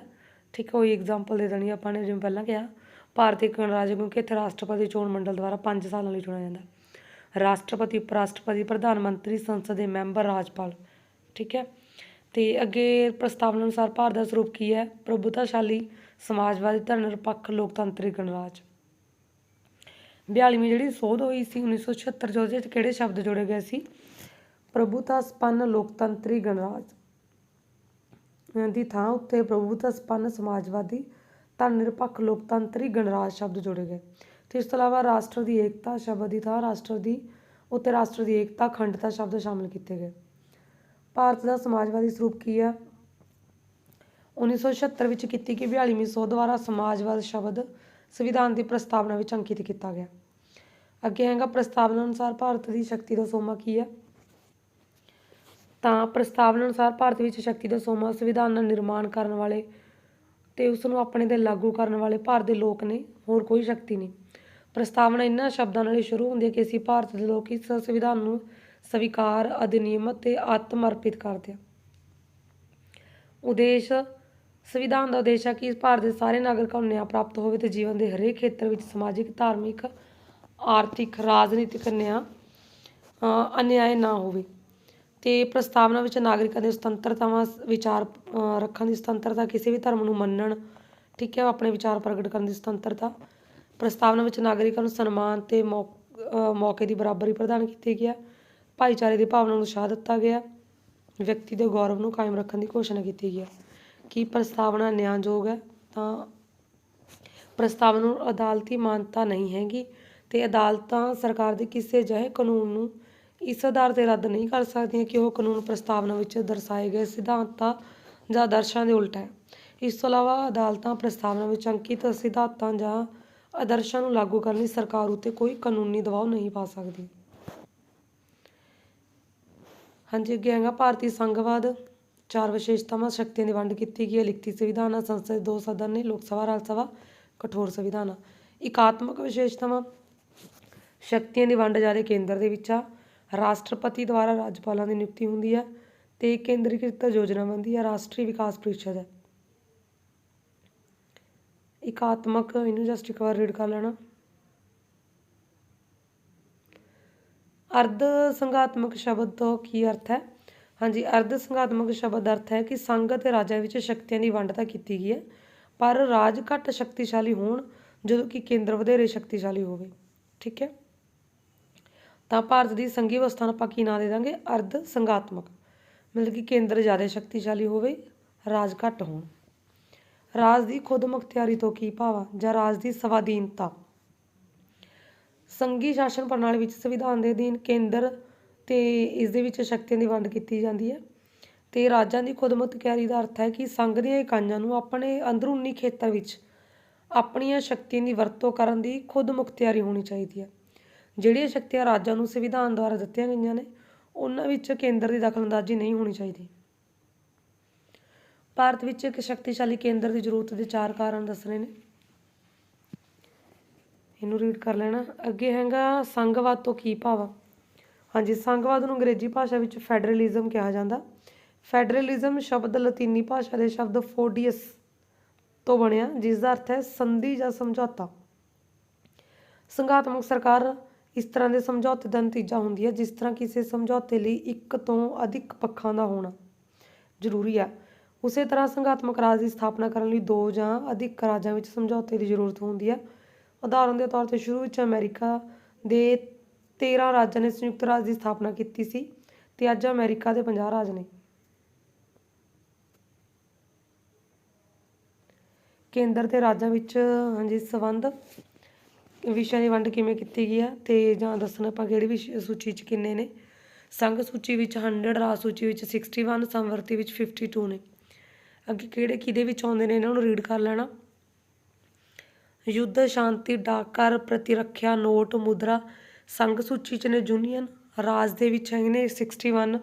ਠੀਕ ਹੈ, ਉਹੀ ਐਗਜ਼ਾਮਪਲ ਦੇ ਦੇਣੀ ਆਪਾਂ ਨੇ, ਜਿਵੇਂ ਪਹਿਲਾਂ ਕਿਹਾ। ਭਾਰਤੀ ਗਣਰਾਜ ਕਿਉਂਕਿ ਇੱਥੇ ਰਾਸ਼ਟਰਪਤੀ ਚੋਣ ਮੰਡਲ ਦੁਆਰਾ 5 ਸਾਲਾਂ ਲਈ ਚੁਣਿਆ ਜਾਂਦਾ ਰਾਸ਼ਟਰਪਤੀ ਉਪ ਰਾਸ਼ਟਰਪਤੀ ਪ੍ਰਧਾਨ ਮੰਤਰੀ, ਸੰਸਦ ਦੇ ਮੈਂਬਰ, ਰਾਜਪਾਲ। ਠੀਕ ਹੈ, ਤੇ ਅੱਗੇ ਪ੍ਰਸਤਾਵਨਾ ਅਨੁਸਾਰ ਭਾਰਤ ਦਾ ਸਰੂਪ ਕੀ ਹੈ? ਪ੍ਰਭੂਤਾਸ਼ਾਲੀ, ਸਮਾਜਵਾਦੀ, ਧਰਮ ਨਿਰਪੱਖ ਲੋਕਤੰਤਰੀ ਗਣਰਾਜ। 42ਵੀਂ ਜਿਹੜੀ ਸੋਧ ਹੋਈ ਸੀ 1976 ਚ, ਉਹਦੇ ਵਿੱਚ ਕਿਹੜੇ ਸ਼ਬਦ ਜੋੜੇ ਗਏ ਸੀ? ਪ੍ਰਭੂਤਾ ਸੰਪੰਨ ਲੋਕਤੰਤਰੀ ਗਣਰਾਜ। ਦੀ ਥਾਂ ਉੱਤੇ ਪ੍ਰਭੂਤਾ ਸੰਪੰਨ ਸਮਾਜਵਾਦੀ ਧਰਮ ਨਿਰਪੱਖ ਲੋਕਤੰਤਰੀ ਗਣਰਾਜ ਸ਼ਬਦ ਜੋੜੇ ਗਏ। ਤੇ ਇਸ ਤੋਂ ਇਲਾਵਾ ਰਾਸ਼ਟਰ ਦੀ ਏਕਤਾ ਸ਼ਬਦ ਦੀ ਥਾਂ ਰਾਸ਼ਟਰ ਦੀ, ਉੱਤੇ ਰਾਸ਼ਟਰ ਦੀ ਏਕਤਾ ਅਖੰਡਤਾ ਸ਼ਬਦ ਸ਼ਾਮਿਲ ਕੀਤੇ ਗਏ। ਭਾਰਤ ਦਾ ਸਮਾਜਵਾਦੀ ਸਰੂਪ ਕੀ ਹੈ 1976 ਵਿੱਚ ਕੀਤੀ ਗਈ 42ਵੀਂ ਸੋਧ ਦੁਆਰਾ ਸਮਾਜਵਾਦ ਸ਼ਬਦ ਸੰਵਿਧਾਨ ਦੀ ਪ੍ਰਸਤਾਵਨਾ ਵਿੱਚ ਅੰਕਿਤ ਕੀਤਾ ਗਿਆ। ਅੱਗੇ ਹੈਗਾ ਪ੍ਰਸਤਾਵਨਾ ਅਨੁਸਾਰ ਭਾਰਤ ਦੀ ਸ਼ਕਤੀ ਦਾ ਸੋਮਾ ਕੀ ਹੈ? ਤਾਂ ਪ੍ਰਸਤਾਵਨਾ ਅਨੁਸਾਰ ਭਾਰਤ ਵਿੱਚ ਸ਼ਕਤੀ ਦਾ ਸੋਮਾ ਸੰਵਿਧਾਨ ਦਾ ਨਿਰਮਾਣ ਕਰਨ ਵਾਲੇ ਤੇ ਉਸ ਨੂੰ ਆਪਣੇ ਤੇ ਲਾਗੂ ਕਰਨ ਵਾਲੇ ਭਾਰਤ ਦੇ ਲੋਕ ਨੇ, ਹੋਰ ਕੋਈ ਸ਼ਕਤੀ ਨਹੀਂ। ਪ੍ਰਸਤਾਵਨਾ ਇਹਨਾਂ ਸ਼ਬਦਾਂ ਨਾਲ ਹੀ ਸ਼ੁਰੂ ਹੁੰਦੀ ਹੈ ਕਿ ਅਸੀਂ ਭਾਰਤ ਦੇ ਲੋਕ ਇਸ ਸੰਵਿਧਾਨ ਨੂੰ ਸਵੀਕਾਰ ਅਧਿਨਿਯਮਤ ਤੇ ਆਤਮ ਅਰਪਿਤ ਕਰਦੇ ਹਾਂ। ਉਦੇਸ਼, ਸੰਵਿਧਾਨ ਦਾ ਉਦੇਸ਼ ਹੈ ਕਿ ਭਾਰਤ ਦੇ ਸਾਰੇ ਨਾਗਰਿਕਾਂ ਨੂੰ ਨਿਆਂ ਪ੍ਰਾਪਤ ਹੋਵੇ ਤੇ ਜੀਵਨ ਦੇ ਹਰੇਕ ਖੇਤਰ ਵਿੱਚ ਸਮਾਜਿਕ, ਧਾਰਮਿਕ ਆਰਥਿਕ, ਰਾਜਨੀਤਿਕ ਨਿਆਂ ਅਨਿਆਏ ਨਾ ਹੋਵੇ। ਤੇ ਪ੍ਰਸਤਾਵਨਾ ਵਿੱਚ ਨਾਗਰਿਕਾਂ ਦੇ ਸੁਤੰਤਰਤਾਵਾਂ ਵਿਚਾਰ ਰੱਖਣ ਦੀ ਸੁਤੰਤਰਤਾ, ਕਿਸੇ ਵੀ ਧਰਮ ਨੂੰ ਮੰਨਣ, ਠੀਕ ਹੈ ਆਪਣੇ ਵਿਚਾਰ ਪ੍ਰਗਟ ਕਰਨ ਦੀ ਸੁਤੰਤਰਤਾ। ਪ੍ਰਸਤਾਵਨਾ ਵਿੱਚ ਨਾਗਰਿਕਾਂ ਨੂੰ ਸਨਮਾਨ ਤੇ ਮੌਕੇ ਦੀ ਬਰਾਬਰੀ ਪ੍ਰਦਾਨ ਕੀਤੀ ਗਿਆ। ਭਾਈਚਾਰੇ ਦੀ ਭਾਵਨਾ ਨੂੰ ਉਤਸ਼ਾਹ ਦਿੱਤਾ ਗਿਆ। ਵਿਅਕਤੀ ਦੇ ਗੌਰਵ ਨੂੰ ਕਾਇਮ ਰੱਖਣ ਦੀ ਘੋਸ਼ਣਾ ਕੀਤੀ ਗਈ ਕੀ ਪ੍ਰਸਤਾਵਨਾ ਨਿਆਂਯੋਗ ਹੈ? ਤਾਂ ਪ੍ਰਸਤਾਵਨਾ ਨੂੰ ਅਦਾਲਤੀ ਮਾਨਤਾ ਨਹੀਂ ਹੈਗੀ। ਤੇ ਅਦਾਲਤਾਂ ਸਰਕਾਰ ਦੇ ਕਿਸੇ ਅਜਿਹੇ ਕਾਨੂੰਨ ਨੂੰ ਇਸ ਆਧਾਰ ਤੇ ਰੱਦ ਨਹੀਂ ਕਰ ਸਕਦੀਆਂ ਕਿ ਉਹ ਕਾਨੂੰਨ ਪ੍ਰਸਤਾਵਨਾ ਵਿੱਚ ਦਰਸਾਏ ਗਏ ਸਿਧਾਂਤਾਂ ਜਾਂ ਆਦਰਸ਼ਾਂ ਦੇ ਉਲਟ ਹੈ। ਇਸ ਤੋਂ ਇਲਾਵਾ ਅਦਾਲਤਾਂ ਪ੍ਰਸਤਾਵਨਾ ਵਿੱਚ ਅੰਕਿਤ ਸਿਧਾਂਤਾਂ ਜਾਂ ਆਦਰਸ਼ਾਂ ਨੂੰ ਲਾਗੂ ਕਰਨ ਲਈ ਸਰਕਾਰ ਉੱਤੇ ਕੋਈ ਕਾਨੂੰਨੀ ਦਬਾਅ ਨਹੀਂ ਪਾ ਸਕਦੀ। ਹਾਂਜੀ, ਅੱਗੇ ਹੈਗਾ ਭਾਰਤੀ ਸੰਘਵਾਦ। ਚਾਰ ਵਿਸ਼ੇਸ਼ਤਾਵਾਂ ਸ਼ਕਤੀਆਂ ਦੀ ਵੰਡ ਕੀਤੀ ਗਈ ਹੈ। ਲਿਖਤੀ ਸੰਵਿਧਾਨ, ਸੰਸਦ, ਦੋ ਸਦਨ ਨੇ, ਲੋਕ ਸਭਾ, ਰਾਜ ਸਭਾ, ਕਠੋਰ ਸੰਵਿਧਾਨ। ਇਕਾਤਮਕ ਵਿਸ਼ੇਸ਼ਤਾਵਾਂ। ਸ਼ਕਤੀਆਂ ਦੀ ਵੰਡ ਜ਼ਿਆਦਾ ਕੇਂਦਰ ਦੇ ਵਿੱਚ ਆ। ਰਾਸ਼ਟਰਪਤੀ ਦੁਆਰਾ ਰਾਜਪਾਲਾਂ ਦੀ ਨਿਯੁਕਤੀ ਹੁੰਦੀ ਹੈ ਤੇ ਕੇਂਦਰੀਕ੍ਰਿਤ ਯੋਜਨਾਬੰਦੀ ਆ, ਰਾਸ਼ਟਰੀ ਵਿਕਾਸ ਪ੍ਰੀਸ਼ਦ ਹੈ ਇਕਾਤਮਕ ਇਹਨੂੰ ਜਸਟ ਇੱਕ ਵਾਰ ਰੀਡ ਕਰ ਲੈਣਾ। ਅਰਧ ਸੰਘਾਤਮਕ ਸ਼ਬਦ ਤੋਂ ਕੀ ਅਰਥ ਹੈ? ਹਾਂਜੀ, ਅਰਧ ਸੰਘਾਤਮਕ ਸ਼ਬਦ ਅਰਥ ਹੈ ਕਿ ਸੰਘ ਅਤੇ ਰਾਜਾਂ ਵਿੱਚ ਸ਼ਕਤੀਆਂ ਦੀ ਵੰਡ ਤਾਂ ਕੀਤੀ ਗਈ ਹੈ, ਪਰ ਰਾਜ ਘੱਟ ਸ਼ਕਤੀਸ਼ਾਲੀ ਹੋਣ ਜਦੋਂ ਕਿ ਕੇਂਦਰ ਵਧੇਰੇ ਸ਼ਕਤੀਸ਼ਾਲੀ ਹੋਵੇ। ਠੀਕ ਹੈ? ਤਾਂ ਭਾਰਤ ਦੀ ਸੰਘੀ ਵਿਵਸਥਾ ਨੂੰ ਆਪਾਂ ਕੀ ਨਾਂ ਦੇ ਦਾਂਗੇ? ਅਰਧ ਸੰਘਾਤਮਕ ਮਤਲਬ ਕਿ ਕੇਂਦਰ ਜ਼ਿਆਦਾ ਸ਼ਕਤੀਸ਼ਾਲੀ ਹੋਵੇ, ਰਾਜ ਘੱਟ ਹੋਣ। ਰਾਜ ਦੀ ਖੁਦ ਮੁਖਤਿਆਰੀ ਤੋਂ ਕੀ ਭਾਵ ਆ? ਜਾਂ ਰਾਜ ਦੀ ਸਵਾਧੀਨਤਾ? ਸੰਘੀ ਸ਼ਾਸਨ ਪ੍ਰਣਾਲੀ ਵਿੱਚ ਸੰਵਿਧਾਨ ਦੇ ਅਧੀਨ ਕੇਂਦਰ ਤੇ ਇਸ ਦੇ ਵਿੱਚ ਸ਼ਕਤੀਆਂ ਦੀ ਵੰਡ ਕੀਤੀ ਜਾਂਦੀ ਹੈ। ਤੇ ਰਾਜਾਂ ਦੀ ਖੁਦ ਮੁਖਤਿਆਰੀ ਦਾ ਅਰਥ ਹੈ ਕਿ ਸੰਘ ਦੀਆਂ ਇਕਾਈਆਂ ਨੂੰ ਆਪਣੇ ਅੰਦਰੂਨੀ ਖੇਤਰ ਵਿੱਚ ਆਪਣੀਆਂ ਸ਼ਕਤੀਆਂ ਦੀ ਵਰਤੋਂ ਕਰਨ ਦੀ ਖੁਦ ਮੁਖਤਿਆਰੀ ਹੋਣੀ ਚਾਹੀਦੀ ਹੈ। ਜਿਹੜੀਆਂ ਸ਼ਕਤੀਆਂ ਰਾਜਾਂ ਨੂੰ ਸੰਵਿਧਾਨ ਦੁਆਰਾ ਦਿੱਤੀਆਂ ਗਈਆਂ ਨੇ, ਉਹਨਾਂ ਵਿੱਚ ਕੇਂਦਰ ਦੀ ਦਖਲਅੰਦਾਜ਼ੀ ਨਹੀਂ ਹੋਣੀ ਚਾਹੀਦੀ। ਭਾਰਤ ਵਿੱਚ ਇੱਕ ਸ਼ਕਤੀਸ਼ਾਲੀ ਕੇਂਦਰ ਦੀ ਜ਼ਰੂਰਤ ਦੇ ਚਾਰ ਕਾਰਨ ਦੱਸਣੇ ਨੇ। ਇਹਨੂੰ ਰੀਡ ਕਰ ਲੈਣਾ। ਅੱਗੇ ਹੈਗਾ ਸੰਘਵਾਦ ਤੋਂ ਕੀ ਭਾਵ ਆ? ਹਾਂਜੀ, ਸੰਘਵਾਦ ਨੂੰ ਅੰਗਰੇਜ਼ੀ ਭਾਸ਼ਾ ਵਿੱਚ ਫੈਡਰਲਿਜ਼ਮ ਕਿਹਾ ਜਾਂਦਾ। ਫੈਡਰਲਿਜ਼ਮ ਸ਼ਬਦ ਲਾਤੀਨੀ ਭਾਸ਼ਾ ਦੇ ਸ਼ਬਦ ਫੋਡੀਅਸ ਤੋਂ ਬਣਿਆ ਜਿਸ ਦਾ ਅਰਥ ਹੈ ਸੰਧੀ ਜਾਂ ਸਮਝੌਤਾ। ਸੰਘਾਤਮਕ ਸਰਕਾਰ ਇਸ ਤਰ੍ਹਾਂ ਦੇ ਸਮਝੌਤੇ ਦਾ ਨਤੀਜਾ ਹੁੰਦੀ ਹੈ, ਜਿਸ ਤਰ੍ਹਾਂ ਕਿਸੇ ਸਮਝੌਤੇ ਲਈ ਇੱਕ ਤੋਂ ਅਧਿਕ ਪੱਖਾਂ ਦਾ ਹੋਣਾ ਜ਼ਰੂਰੀ ਹੈ। ਉਸੇ ਤਰ੍ਹਾਂ ਸੰਘਾਤਮਕ ਰਾਜ ਦੀ ਸਥਾਪਨਾ ਕਰਨ ਲਈ ਦੋ ਜਾਂ ਅਧਿਕ ਰਾਜਾਂ ਵਿੱਚ ਸਮਝੌਤੇ ਦੀ ਜ਼ਰੂਰਤ ਹੁੰਦੀ ਹੈ। ਉਦਾਹਰਨ ਦੇ ਤੌਰ ਤੇ ਸ਼ੁਰੂ ਵਿੱਚ ਅਮਰੀਕਾ ਦੇ 13 ਰਾਜਾਂ ਨੇ ਸੰਯੁਕਤ ਰਾਜ ਦੀ ਸਥਾਪਨਾ ਕੀਤੀ ਸੀ ਤੇ ਅੱਜ ਅਮਰੀਕਾ ਦੇ 50 ਰਾਜ ਨੇ। ਕੇਂਦਰ ਤੇ ਰਾਜਾਂ ਵਿੱਚ ਹਾਂਜੀ ਸੰਬੰਧ ਵਿਸ਼ਿਆਂ ਦੀ ਵੰਡ ਕਿਵੇਂ ਕੀਤੀ ਗਈ ਹੈ ਤੇ ਜਾਂ ਦੱਸਣਾ ਆਪਾਂ ਕਿਹੜੀ ਵਿਸ਼, ਸੂਚੀ 'ਚ ਕਿੰਨੇ ਨੇ। ਸੰਘ ਸੂਚੀ ਵਿੱਚ 100 ਰਾਜ ਸੂਚੀ ਵਿੱਚ 61 ਸਮਵਰਤੀ ਵਿੱਚ 52 ਨੇ। ਅੱਗੇ ਕਿਹੜੇ ਕਿਹਦੇ ਵਿੱਚ ਆਉਂਦੇ ਨੇ ਇਹਨਾਂ ਨੂੰ ਰੀਡ ਕਰ ਲੈਣਾ। ਯੁੱਧ, ਸ਼ਾਂਤੀ, ਡਾਕਰ, ਪ੍ਰਤਿਰੱਖਿਆ, ਨੋਟ, ਮੁਦਰਾ, ਸੰਘ ਸੂਚੀ 'ਚ ਨੇ ਯੂਨੀਅਨ, ਰਾਜ ਦੇ ਵਿੱਚ ਹੈਗੇ ਨੇ 61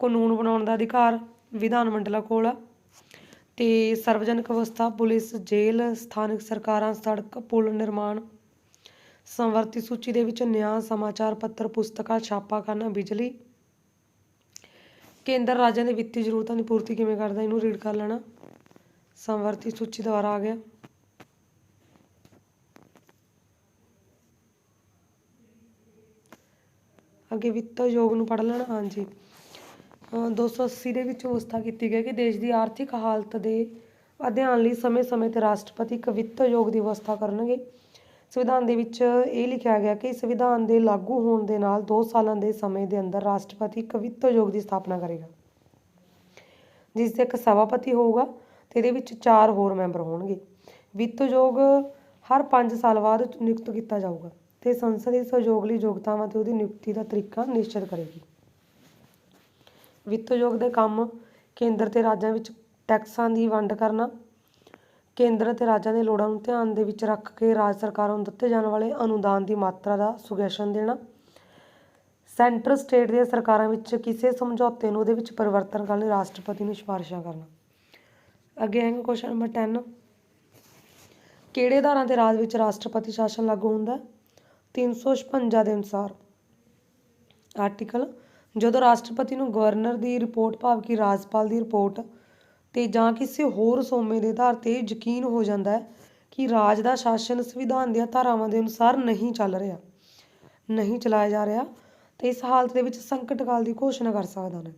ਕਾਨੂੰਨ ਬਣਾਉਣ ਦਾ ਅਧਿਕਾਰ, ਵਿਧਾਨ ਮੰਡਲਾ ਕੋਲ ਆ। ਤੇ ਸਰਵਜਨਕ ਅਵਸਥਾ, ਪੁਲਿਸ, ਜੇਲ੍ਹ, ਸਥਾਨਕ ਸਰਕਾਰਾਂ, ਸੜਕ, ਪੁਲ ਨਿਰਮਾਣ ਸੰਵਰਤੀ ਸੂਚੀ ਦੇ ਵਿੱਚ ਨਿਆਂ ਸਮਾਚਾਰ ਪੱਤਰ ਪੁਸਤਕਾਂ ਛਾਪਾਖਾਨਾ ਬਿਜਲੀ। ਕੇਂਦਰ ਰਾਜਾਂ ਦੇ ਵਿੱਤੀ ਜ਼ਰੂਰਤਾਂ ਦੀ ਪੂਰਤੀ ਕਿਵੇਂ ਕਰਦਾ? ਇਹਨੂੰ ਰੀਡ ਕਰ ਲੈਣਾ। ਸੰਵਰਤੀ ਸੂਚੀ ਦੁਆਰਾ ਆ ਗਿਆ। ਅੱਗੇ ਵਿੱਤ ਯੋਗ ਨੂੰ ਪੜ੍ਹ ਲੈਣਾ। ਹਾਂਜੀ। ਅ, 280 ਦੇ ਵਿੱਚ ਵਿਵਸਥਾ ਕੀਤੀ ਗਈ ਕਿ ਦੇਸ਼ ਦੀ ਆਰਥਿਕ ਹਾਲਤ ਦੇ ਅਧਿਐਨ ਲਈ ਸਮੇਂ-ਸਮੇਂ ਤੇ ਰਾਸ਼ਟਰਪਤੀ ਇੱਕ ਵਿੱਤ ਯੋਗ ਦੀ ਵਿਵਸਥਾ ਕਰਨਗੇ। ਸੰਵਿਧਾਨ ਦੇ ਵਿੱਚ ਇਹ ਲਿਖਿਆ ਗਿਆ ਕਿ ਸੰਵਿਧਾਨ ਦੇ ਲਾਗੂ ਹੋਣ ਦੇ ਨਾਲ 2 ਸਾਲਾਂ ਦੇ ਸਮੇਂ ਦੇ ਅੰਦਰ ਰਾਸ਼ਟਰਪਤੀ ਇੱਕ ਵਿੱਤ ਯੋਗ ਦੀ ਸਥਾਪਨਾ ਕਰੇਗਾ, ਜਿਸ ਦੇ ਇੱਕ ਸਭਾਪਤੀ ਹੋਊਗਾ ਤੇ ਇਹਦੇ ਵਿੱਚ ਚਾਰ ਹੋਰ ਮੈਂਬਰ ਹੋਣਗੇ। ਵਿੱਤ ਯੋਗ ਹਰ 5 ਸਾਲ ਬਾਅਦ ਨਿਯੁਕਤ ਕੀਤਾ ਜਾਊਗਾ ਤੇ ਸੰਸਦ ਇਸ ਸਹਿਯੋਗ ਲਈ ਯੋਗਤਾਵਾਂ ਤੇ ਉਹਦੀ ਨਿਯੁਕਤੀ ਦਾ ਤਰੀਕਾ ਨਿਸ਼ਚਿਤ ਕਰੇਗੀ। ਵਿੱਤ ਯੋਗ ਦੇ ਕੰਮ ਕੇਂਦਰ ਤੇ ਰਾਜਾਂ ਵਿੱਚ ਟੈਕਸਾਂ ਦੀ ਵੰਡ ਕਰਨਾ ਕੇਂਦਰ ਅਤੇ ਰਾਜਾਂ ਦੀਆਂ ਲੋੜਾਂ ਨੂੰ ਧਿਆਨ ਦੇ ਵਿੱਚ ਰੱਖ ਕੇ ਰਾਜ ਸਰਕਾਰਾਂ ਨੂੰ ਦਿੱਤੇ ਜਾਣ ਵਾਲੇ ਅਨੁਦਾਨ ਦੀ ਮਾਤਰਾ ਦਾ ਸੁਗੈਸ਼ਨ ਦੇਣਾ। ਸੈਂਟਰ ਸਟੇਟ ਦੀਆਂ ਸਰਕਾਰਾਂ ਵਿੱਚ ਕਿਸੇ ਸਮਝੌਤੇ ਨੂੰ ਉਹਦੇ ਵਿੱਚ ਪਰਿਵਰਤਨ ਕਰਨ ਲਈ ਰਾਸ਼ਟਰਪਤੀ ਨੂੰ ਸਿਫਾਰਿਸ਼ਾਂ ਕਰਨਾ। ਅੱਗੇ ਹੈਗਾ ਕੁਐਸਚਨ ਨੰਬਰ 10 ਕਿਹੜੇ ਆਧਾਰਾਂ ਦੇ ਰਾਜ ਵਿੱਚ ਰਾਸ਼ਟਰਪਤੀ ਸ਼ਾਸਨ ਲਾਗੂ ਹੁੰਦਾ? ਹੈ 356 ਦੇ ਅਨੁਸਾਰ। ਆਰਟੀਕਲ ਜਦੋਂ ਰਾਸ਼ਟਰਪਤੀ ਨੂੰ ਗਵਰਨਰ ਦੀ ਰਿਪੋਰਟ ਭਾਵ ਕਿ ਰਾਜਪਾਲ ਦੀ ਰਿਪੋਰਟ ਤੇ ਜਾਂ ਕਿਸੇ ਹੋਰ ਸੋਮੇ ਦੇ ਆਧਾਰ ਤੇ ਯਕੀਨ ਹੋ ਜਾਂਦਾ ਹੈ ਕਿ ਰਾਜ ਦਾ ਸ਼ਾਸਨ ਸੰਵਿਧਾਨ ਦੀਆਂ ਧਾਰਾਵਾਂ ਦੇ ਅਨੁਸਾਰ ਨਹੀਂ ਚੱਲ ਰਿਹਾ, ਨਹੀਂ ਚਲਾਇਆ ਜਾ ਰਿਹਾ ਤੇ ਇਸ ਹਾਲਤ ਦੇ ਵਿੱਚ ਸੰਕਟ ਕਾਲ ਦੀ ਘੋਸ਼ਣਾ ਕਰ ਸਕਦਾ ਨੇ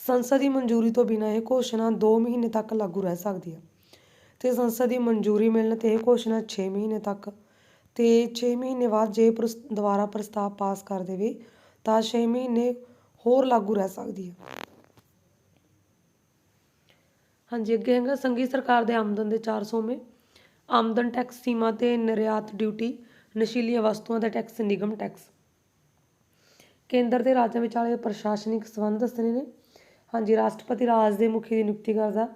ਸੰਸਦ ਦੀ ਮਨਜ਼ੂਰੀ ਤੋਂ ਬਿਨਾਂ ਇਹ ਘੋਸ਼ਣਾ 2 ਮਹੀਨੇ ਤੱਕ ਲਾਗੂ ਰਹਿ ਸਕਦੀ ਹੈ ਤੇ ਸੰਸਦ ਦੀ ਮਨਜ਼ੂਰੀ ਮਿਲਣ ਤੇ ਇਹ ਘੋਸ਼ਣਾ 6 ਮਹੀਨੇ ਤੱਕ ਤੇ 6 ਮਹੀਨੇ ਬਾਅਦ ਜੇ ਪ੍ਰਸ- ਦੁਬਾਰਾ ਪ੍ਰਸਤਾਵ ਪਾਸ ਕਰ ਦੇਵੇ ਤਾਂ 6 ਮਹੀਨੇ ਹੋਰ ਲਾਗੂ ਰਹਿ ਸਕਦੀ ਹੈ। ਹਾਂਜੀ, ਅੱਗੇ ਹੈਗਾ ਸੰਘੀ ਸਰਕਾਰ ਦੇ ਆਮਦਨ ਦੇ 400 ਮੇ ਆਮਦਨ ਟੈਕਸ ਸੀਮਾ ਤੇ ਨਿਰਯਾਤ ਡਿਊਟੀ, ਨਸ਼ੀਲੀਆਂ ਵਸਤੂਆਂ ਦਾ ਟੈਕਸ, ਨਿਗਮ ਟੈਕਸ। ਕੇਂਦਰ ਦੇ ਰਾਜਾਂ ਵਿਚਾਲੇ ਪ੍ਰਸ਼ਾਸਨਿਕ ਸੰਬੰਧ ਦੱਸਣੇ ਨੇ। ਹਾਂਜੀ, ਰਾਸ਼ਟਰਪਤੀ ਰਾਜ ਦੇ ਮੁਖੀ ਦੀ ਨਿਯੁਕਤੀ ਕਰਦਾ।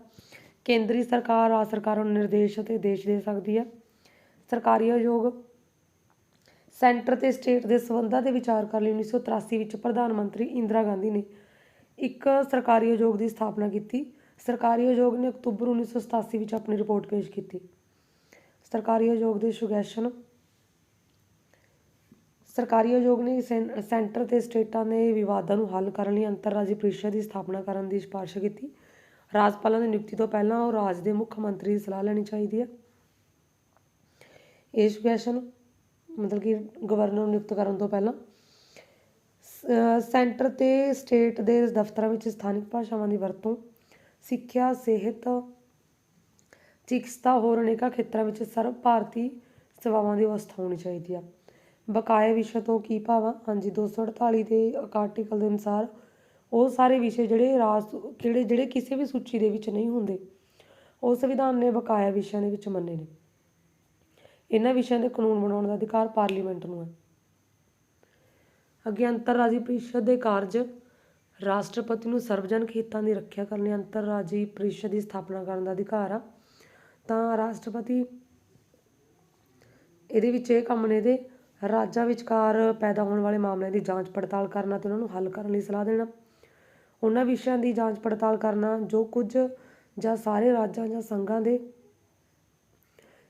ਕੇਂਦਰੀ ਸਰਕਾਰ ਰਾਜ ਸਰਕਾਰਾਂ ਨੂੰ ਨਿਰਦੇਸ਼ ਅਤੇ ਦੇਸ਼ ਦੇ ਸਕਦੀ ਹੈ। ਸਰਕਾਰੀ ਆਯੋਗ ਸੈਂਟਰ ਤੇ ਸਟੇਟ ਦੇ ਸੰਬੰਧਾਂ ਤੇ ਵਿਚਾਰ ਕਰਨ ਲਈ। 1983 ਵਿੱਚ ਪ੍ਰਧਾਨ ਮੰਤਰੀ ਇੰਦਰਾ ਗਾਂਧੀ ਨੇ ਇੱਕ ਸਰਕਾਰੀ ਆਯੋਗ ਦੀ ਸਥਾਪਨਾ ਕੀਤੀ। ਸਰਕਾਰੀ ਆਯੋਗ ਨੇ ਅਕਤੂਬਰ 1987 ਵਿੱਚ ਆਪਣੀ ਰਿਪੋਰਟ ਪੇਸ਼ ਕੀਤੀ। ਸਰਕਾਰੀ ਆਯੋਗ ਦੇ ਸੁਗੈਸ਼ਨ। ਸਰਕਾਰੀ ਆਯੋਗ ਨੇ ਸੈਂ- ਸੈਂਟਰ ਤੇ ਸਟੇਟਾਂ ਦੇ ਵਿਵਾਦਾਂ ਨੂੰ ਹੱਲ ਕਰਨ ਲਈ ਅੰਤਰਰਾਜੀ ਪ੍ਰੀਸ਼ਦ ਦੀ ਸਥਾਪਨਾ ਕਰਨ ਦੀ ਸਿਫਾਰਿਸ਼ ਕੀਤੀ। ਰਾਜਪਾਲਾਂ ਦੀ ਨਿਯੁਕਤੀ ਤੋਂ ਪਹਿਲਾਂ ਉਹ ਰਾਜ ਦੇ ਮੁੱਖ ਮੰਤਰੀ ਦੀ ਸਲਾਹ ਲੈਣੀ ਚਾਹੀਦੀ ਹੈ। ਇਹ ਸੁਗੈਸ਼ਨ ਮਤਲਬ ਕਿ ਗਵਰਨਰ ਨੂੰ ਨਿਯੁਕਤ ਕਰਨ ਤੋਂ ਪਹਿਲਾਂ ਸ- ਸੈਂਟਰ ਤੇ ਸਟੇਟ ਦੇ ਦਫ਼ਤਰਾਂ ਵਿੱਚ ਸਥਾਨਕ ਭਾਸ਼ਾਵਾਂ ਦੀ ਵਰਤੋਂ ਸਿੱਖਿਆ, ਸਿਹਤ, ਚਿਕਿਤਸਾ ਹੋਰ ਅਨੇਕਾਂ ਖੇਤਰਾਂ ਵਿੱਚ ਸਰਵ ਭਾਰਤੀ ਸੇਵਾਵਾਂ ਦੀ ਅਵਸਥਾ ਹੋਣੀ ਚਾਹੀਦੀ ਆ। ਬਕਾਇਆ ਵਿਸ਼ੇ ਤੋਂ ਕੀ ਭਾਵ? ਆ ਹਾਂਜੀ 248 ਦੇ ਆਰਟੀਕਲ ਦੇ ਅਨੁਸਾਰ ਉਹ ਸਾਰੇ ਵਿਸ਼ੇ ਜਿਹੜੇ ਰਾਜ ਕਿਹੜੇ ਜਿਹੜੇ ਕਿਸੇ ਵੀ ਸੂਚੀ ਦੇ ਵਿੱਚ ਨਹੀਂ ਹੁੰਦੇ, ਉਹ ਸੰਵਿਧਾਨ ਨੇ ਬਕਾਇਆ ਵਿਸ਼ਿਆਂ ਦੇ ਵਿੱਚ ਮੰਨੇ ਨੇ। ਇਹਨਾਂ ਵਿਸ਼ਿਆਂ ਦੇ ਕਾਨੂੰਨ ਬਣਾਉਣ ਦਾ ਅਧਿਕਾਰ ਪਾਰਲੀਮੈਂਟ ਨੂੰ ਹੈ। ਅੱਗੇ ਅੰਤਰਰਾਜੀ ਪ੍ਰੀਸ਼ਦ ਦੇ ਕਾਰਜ ਰਾਸ਼ਟਰਪਤੀ ਨੂੰ ਸਰਵਜਨਕ ਹਿੱਤਾਂ ਦੀ ਰੱਖਿਆ ਕਰਨ ਲਈ ਅੰਤਰਰਾਜੀ ਪਰਿਸ਼ਦ ਦੀ ਸਥਾਪਨਾ ਕਰਨ ਦਾ ਅਧਿਕਾਰ ਆ। ਤਾਂ ਰਾਸ਼ਟਰਪਤੀ ਇਹਦੇ ਵਿੱਚ ਇਹ ਕੰਮ ਨੇ ਇਹਦੇ ਰਾਜਾਂ ਵਿਚਕਾਰ ਪੈਦਾ ਹੋਣ ਵਾਲੇ ਮਾਮਲਿਆਂ ਦੀ ਜਾਂਚ ਪੜਤਾਲ ਕਰਨਾ ਤੇ ਉਹਨਾਂ ਨੂੰ ਹੱਲ ਕਰਨ ਲਈ ਸਲਾਹ ਦੇਣਾ। ਉਹਨਾਂ ਵਿਸ਼ਿਆਂ ਦੀ ਜਾਂਚ ਪੜਤਾਲ ਕਰਨਾ, ਜੋ ਕੁਝ ਜਾਂ ਸਾਰੇ ਰਾਜਾਂ ਜਾਂ ਸੰਘਾਂ ਦੇ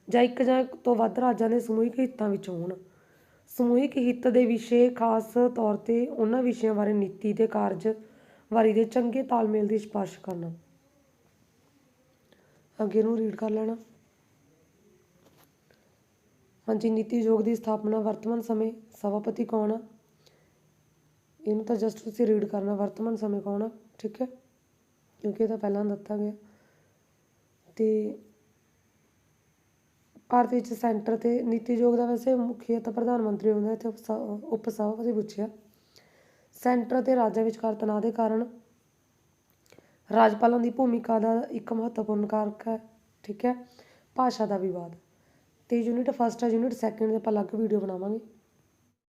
ਜਾਂ ਇੱਕ ਜਾਂ ਤੋਂ ਵੱਧ ਰਾਜਾਂ ਦੇ ਸਮੂਹਿਕ ਹਿੱਤਾਂ ਵਿੱਚ ਹੋਣ। ਸਮੂਹਿਕ ਹਿੱਤ ਦੇ ਵਿਸ਼ੇ ਖਾਸ ਤੌਰ ਤੇ ਉਹਨਾਂ ਵਿਸ਼ਿਆਂ ਬਾਰੇ ਨੀਤੀ ਤੇ ਕਾਰਜ ਵਾਰੀ ਦੇ ਚੰਗੇ ਤਾਲਮੇਲ ਦੀ ਸਿਫਾਰਿਸ਼ ਕਰਨਾ। ਅੱਗੇ ਨੂੰ ਰੀਡ ਕਰ ਲੈਣਾ। ਹਾਂਜੀ, ਨੀਤੀ ਯੋਗ ਦੀ ਸਥਾਪਨਾ ਵਰਤਮਾਨ ਸਮੇਂ ਸਭਾਪਤੀ ਕੌਣ ਆ? ਇਹਨੂੰ ਤਾਂ ਜਸਟ ਤੁਸੀਂ ਰੀਡ ਕਰਨਾ, ਵਰਤਮਾਨ ਸਮੇਂ ਕੌਣ ਆ? ਠੀਕ ਹੈ। ਕਿਉਂਕਿ ਇਹ ਤਾਂ ਪਹਿਲਾਂ ਦਿੱਤਾ ਗਿਆ। ਤੇ ਭਾਰਤ ਵਿੱਚ ਸੈਂਟਰ ਤੇ ਨੀਤੀ ਆਯੋਗ ਦਾ ਵੈਸੇ ਮੁਖੀ ਤਾਂ ਪ੍ਰਧਾਨ ਮੰਤਰੀ ਹੁੰਦਾ ਇੱਥੇ ਉਪ- ਉਪ ਸਭਾਪਤੀ ਪੁੱਛਿਆ। ਸੈਂਟਰ ਤੇ ਰਾਜਾਂ ਵਿਚਕਾਰ ਤਣਾਅ ਦੇ ਕਾਰਨ ਰਾਜਪਾਲਾਂ ਦੀ ਭੂਮਿਕਾ ਦਾ ਇੱਕ ਮਹੱਤਵਪੂਰਨ ਕਾਰਕ ਹੈ, ਠੀਕ ਹੈ, ਭਾਸ਼ਾ ਦਾ ਵਿਵਾਦ। ਤੇ ਯੂਨਿਟ ਫਸਟ ਹੈ, ਯੂਨਿਟ ਸੈਕੰਡ ਦੇ ਆਪਾਂ ਅਲੱਗ ਵੀਡੀਓ ਬਣਾਵਾਂਗੇ।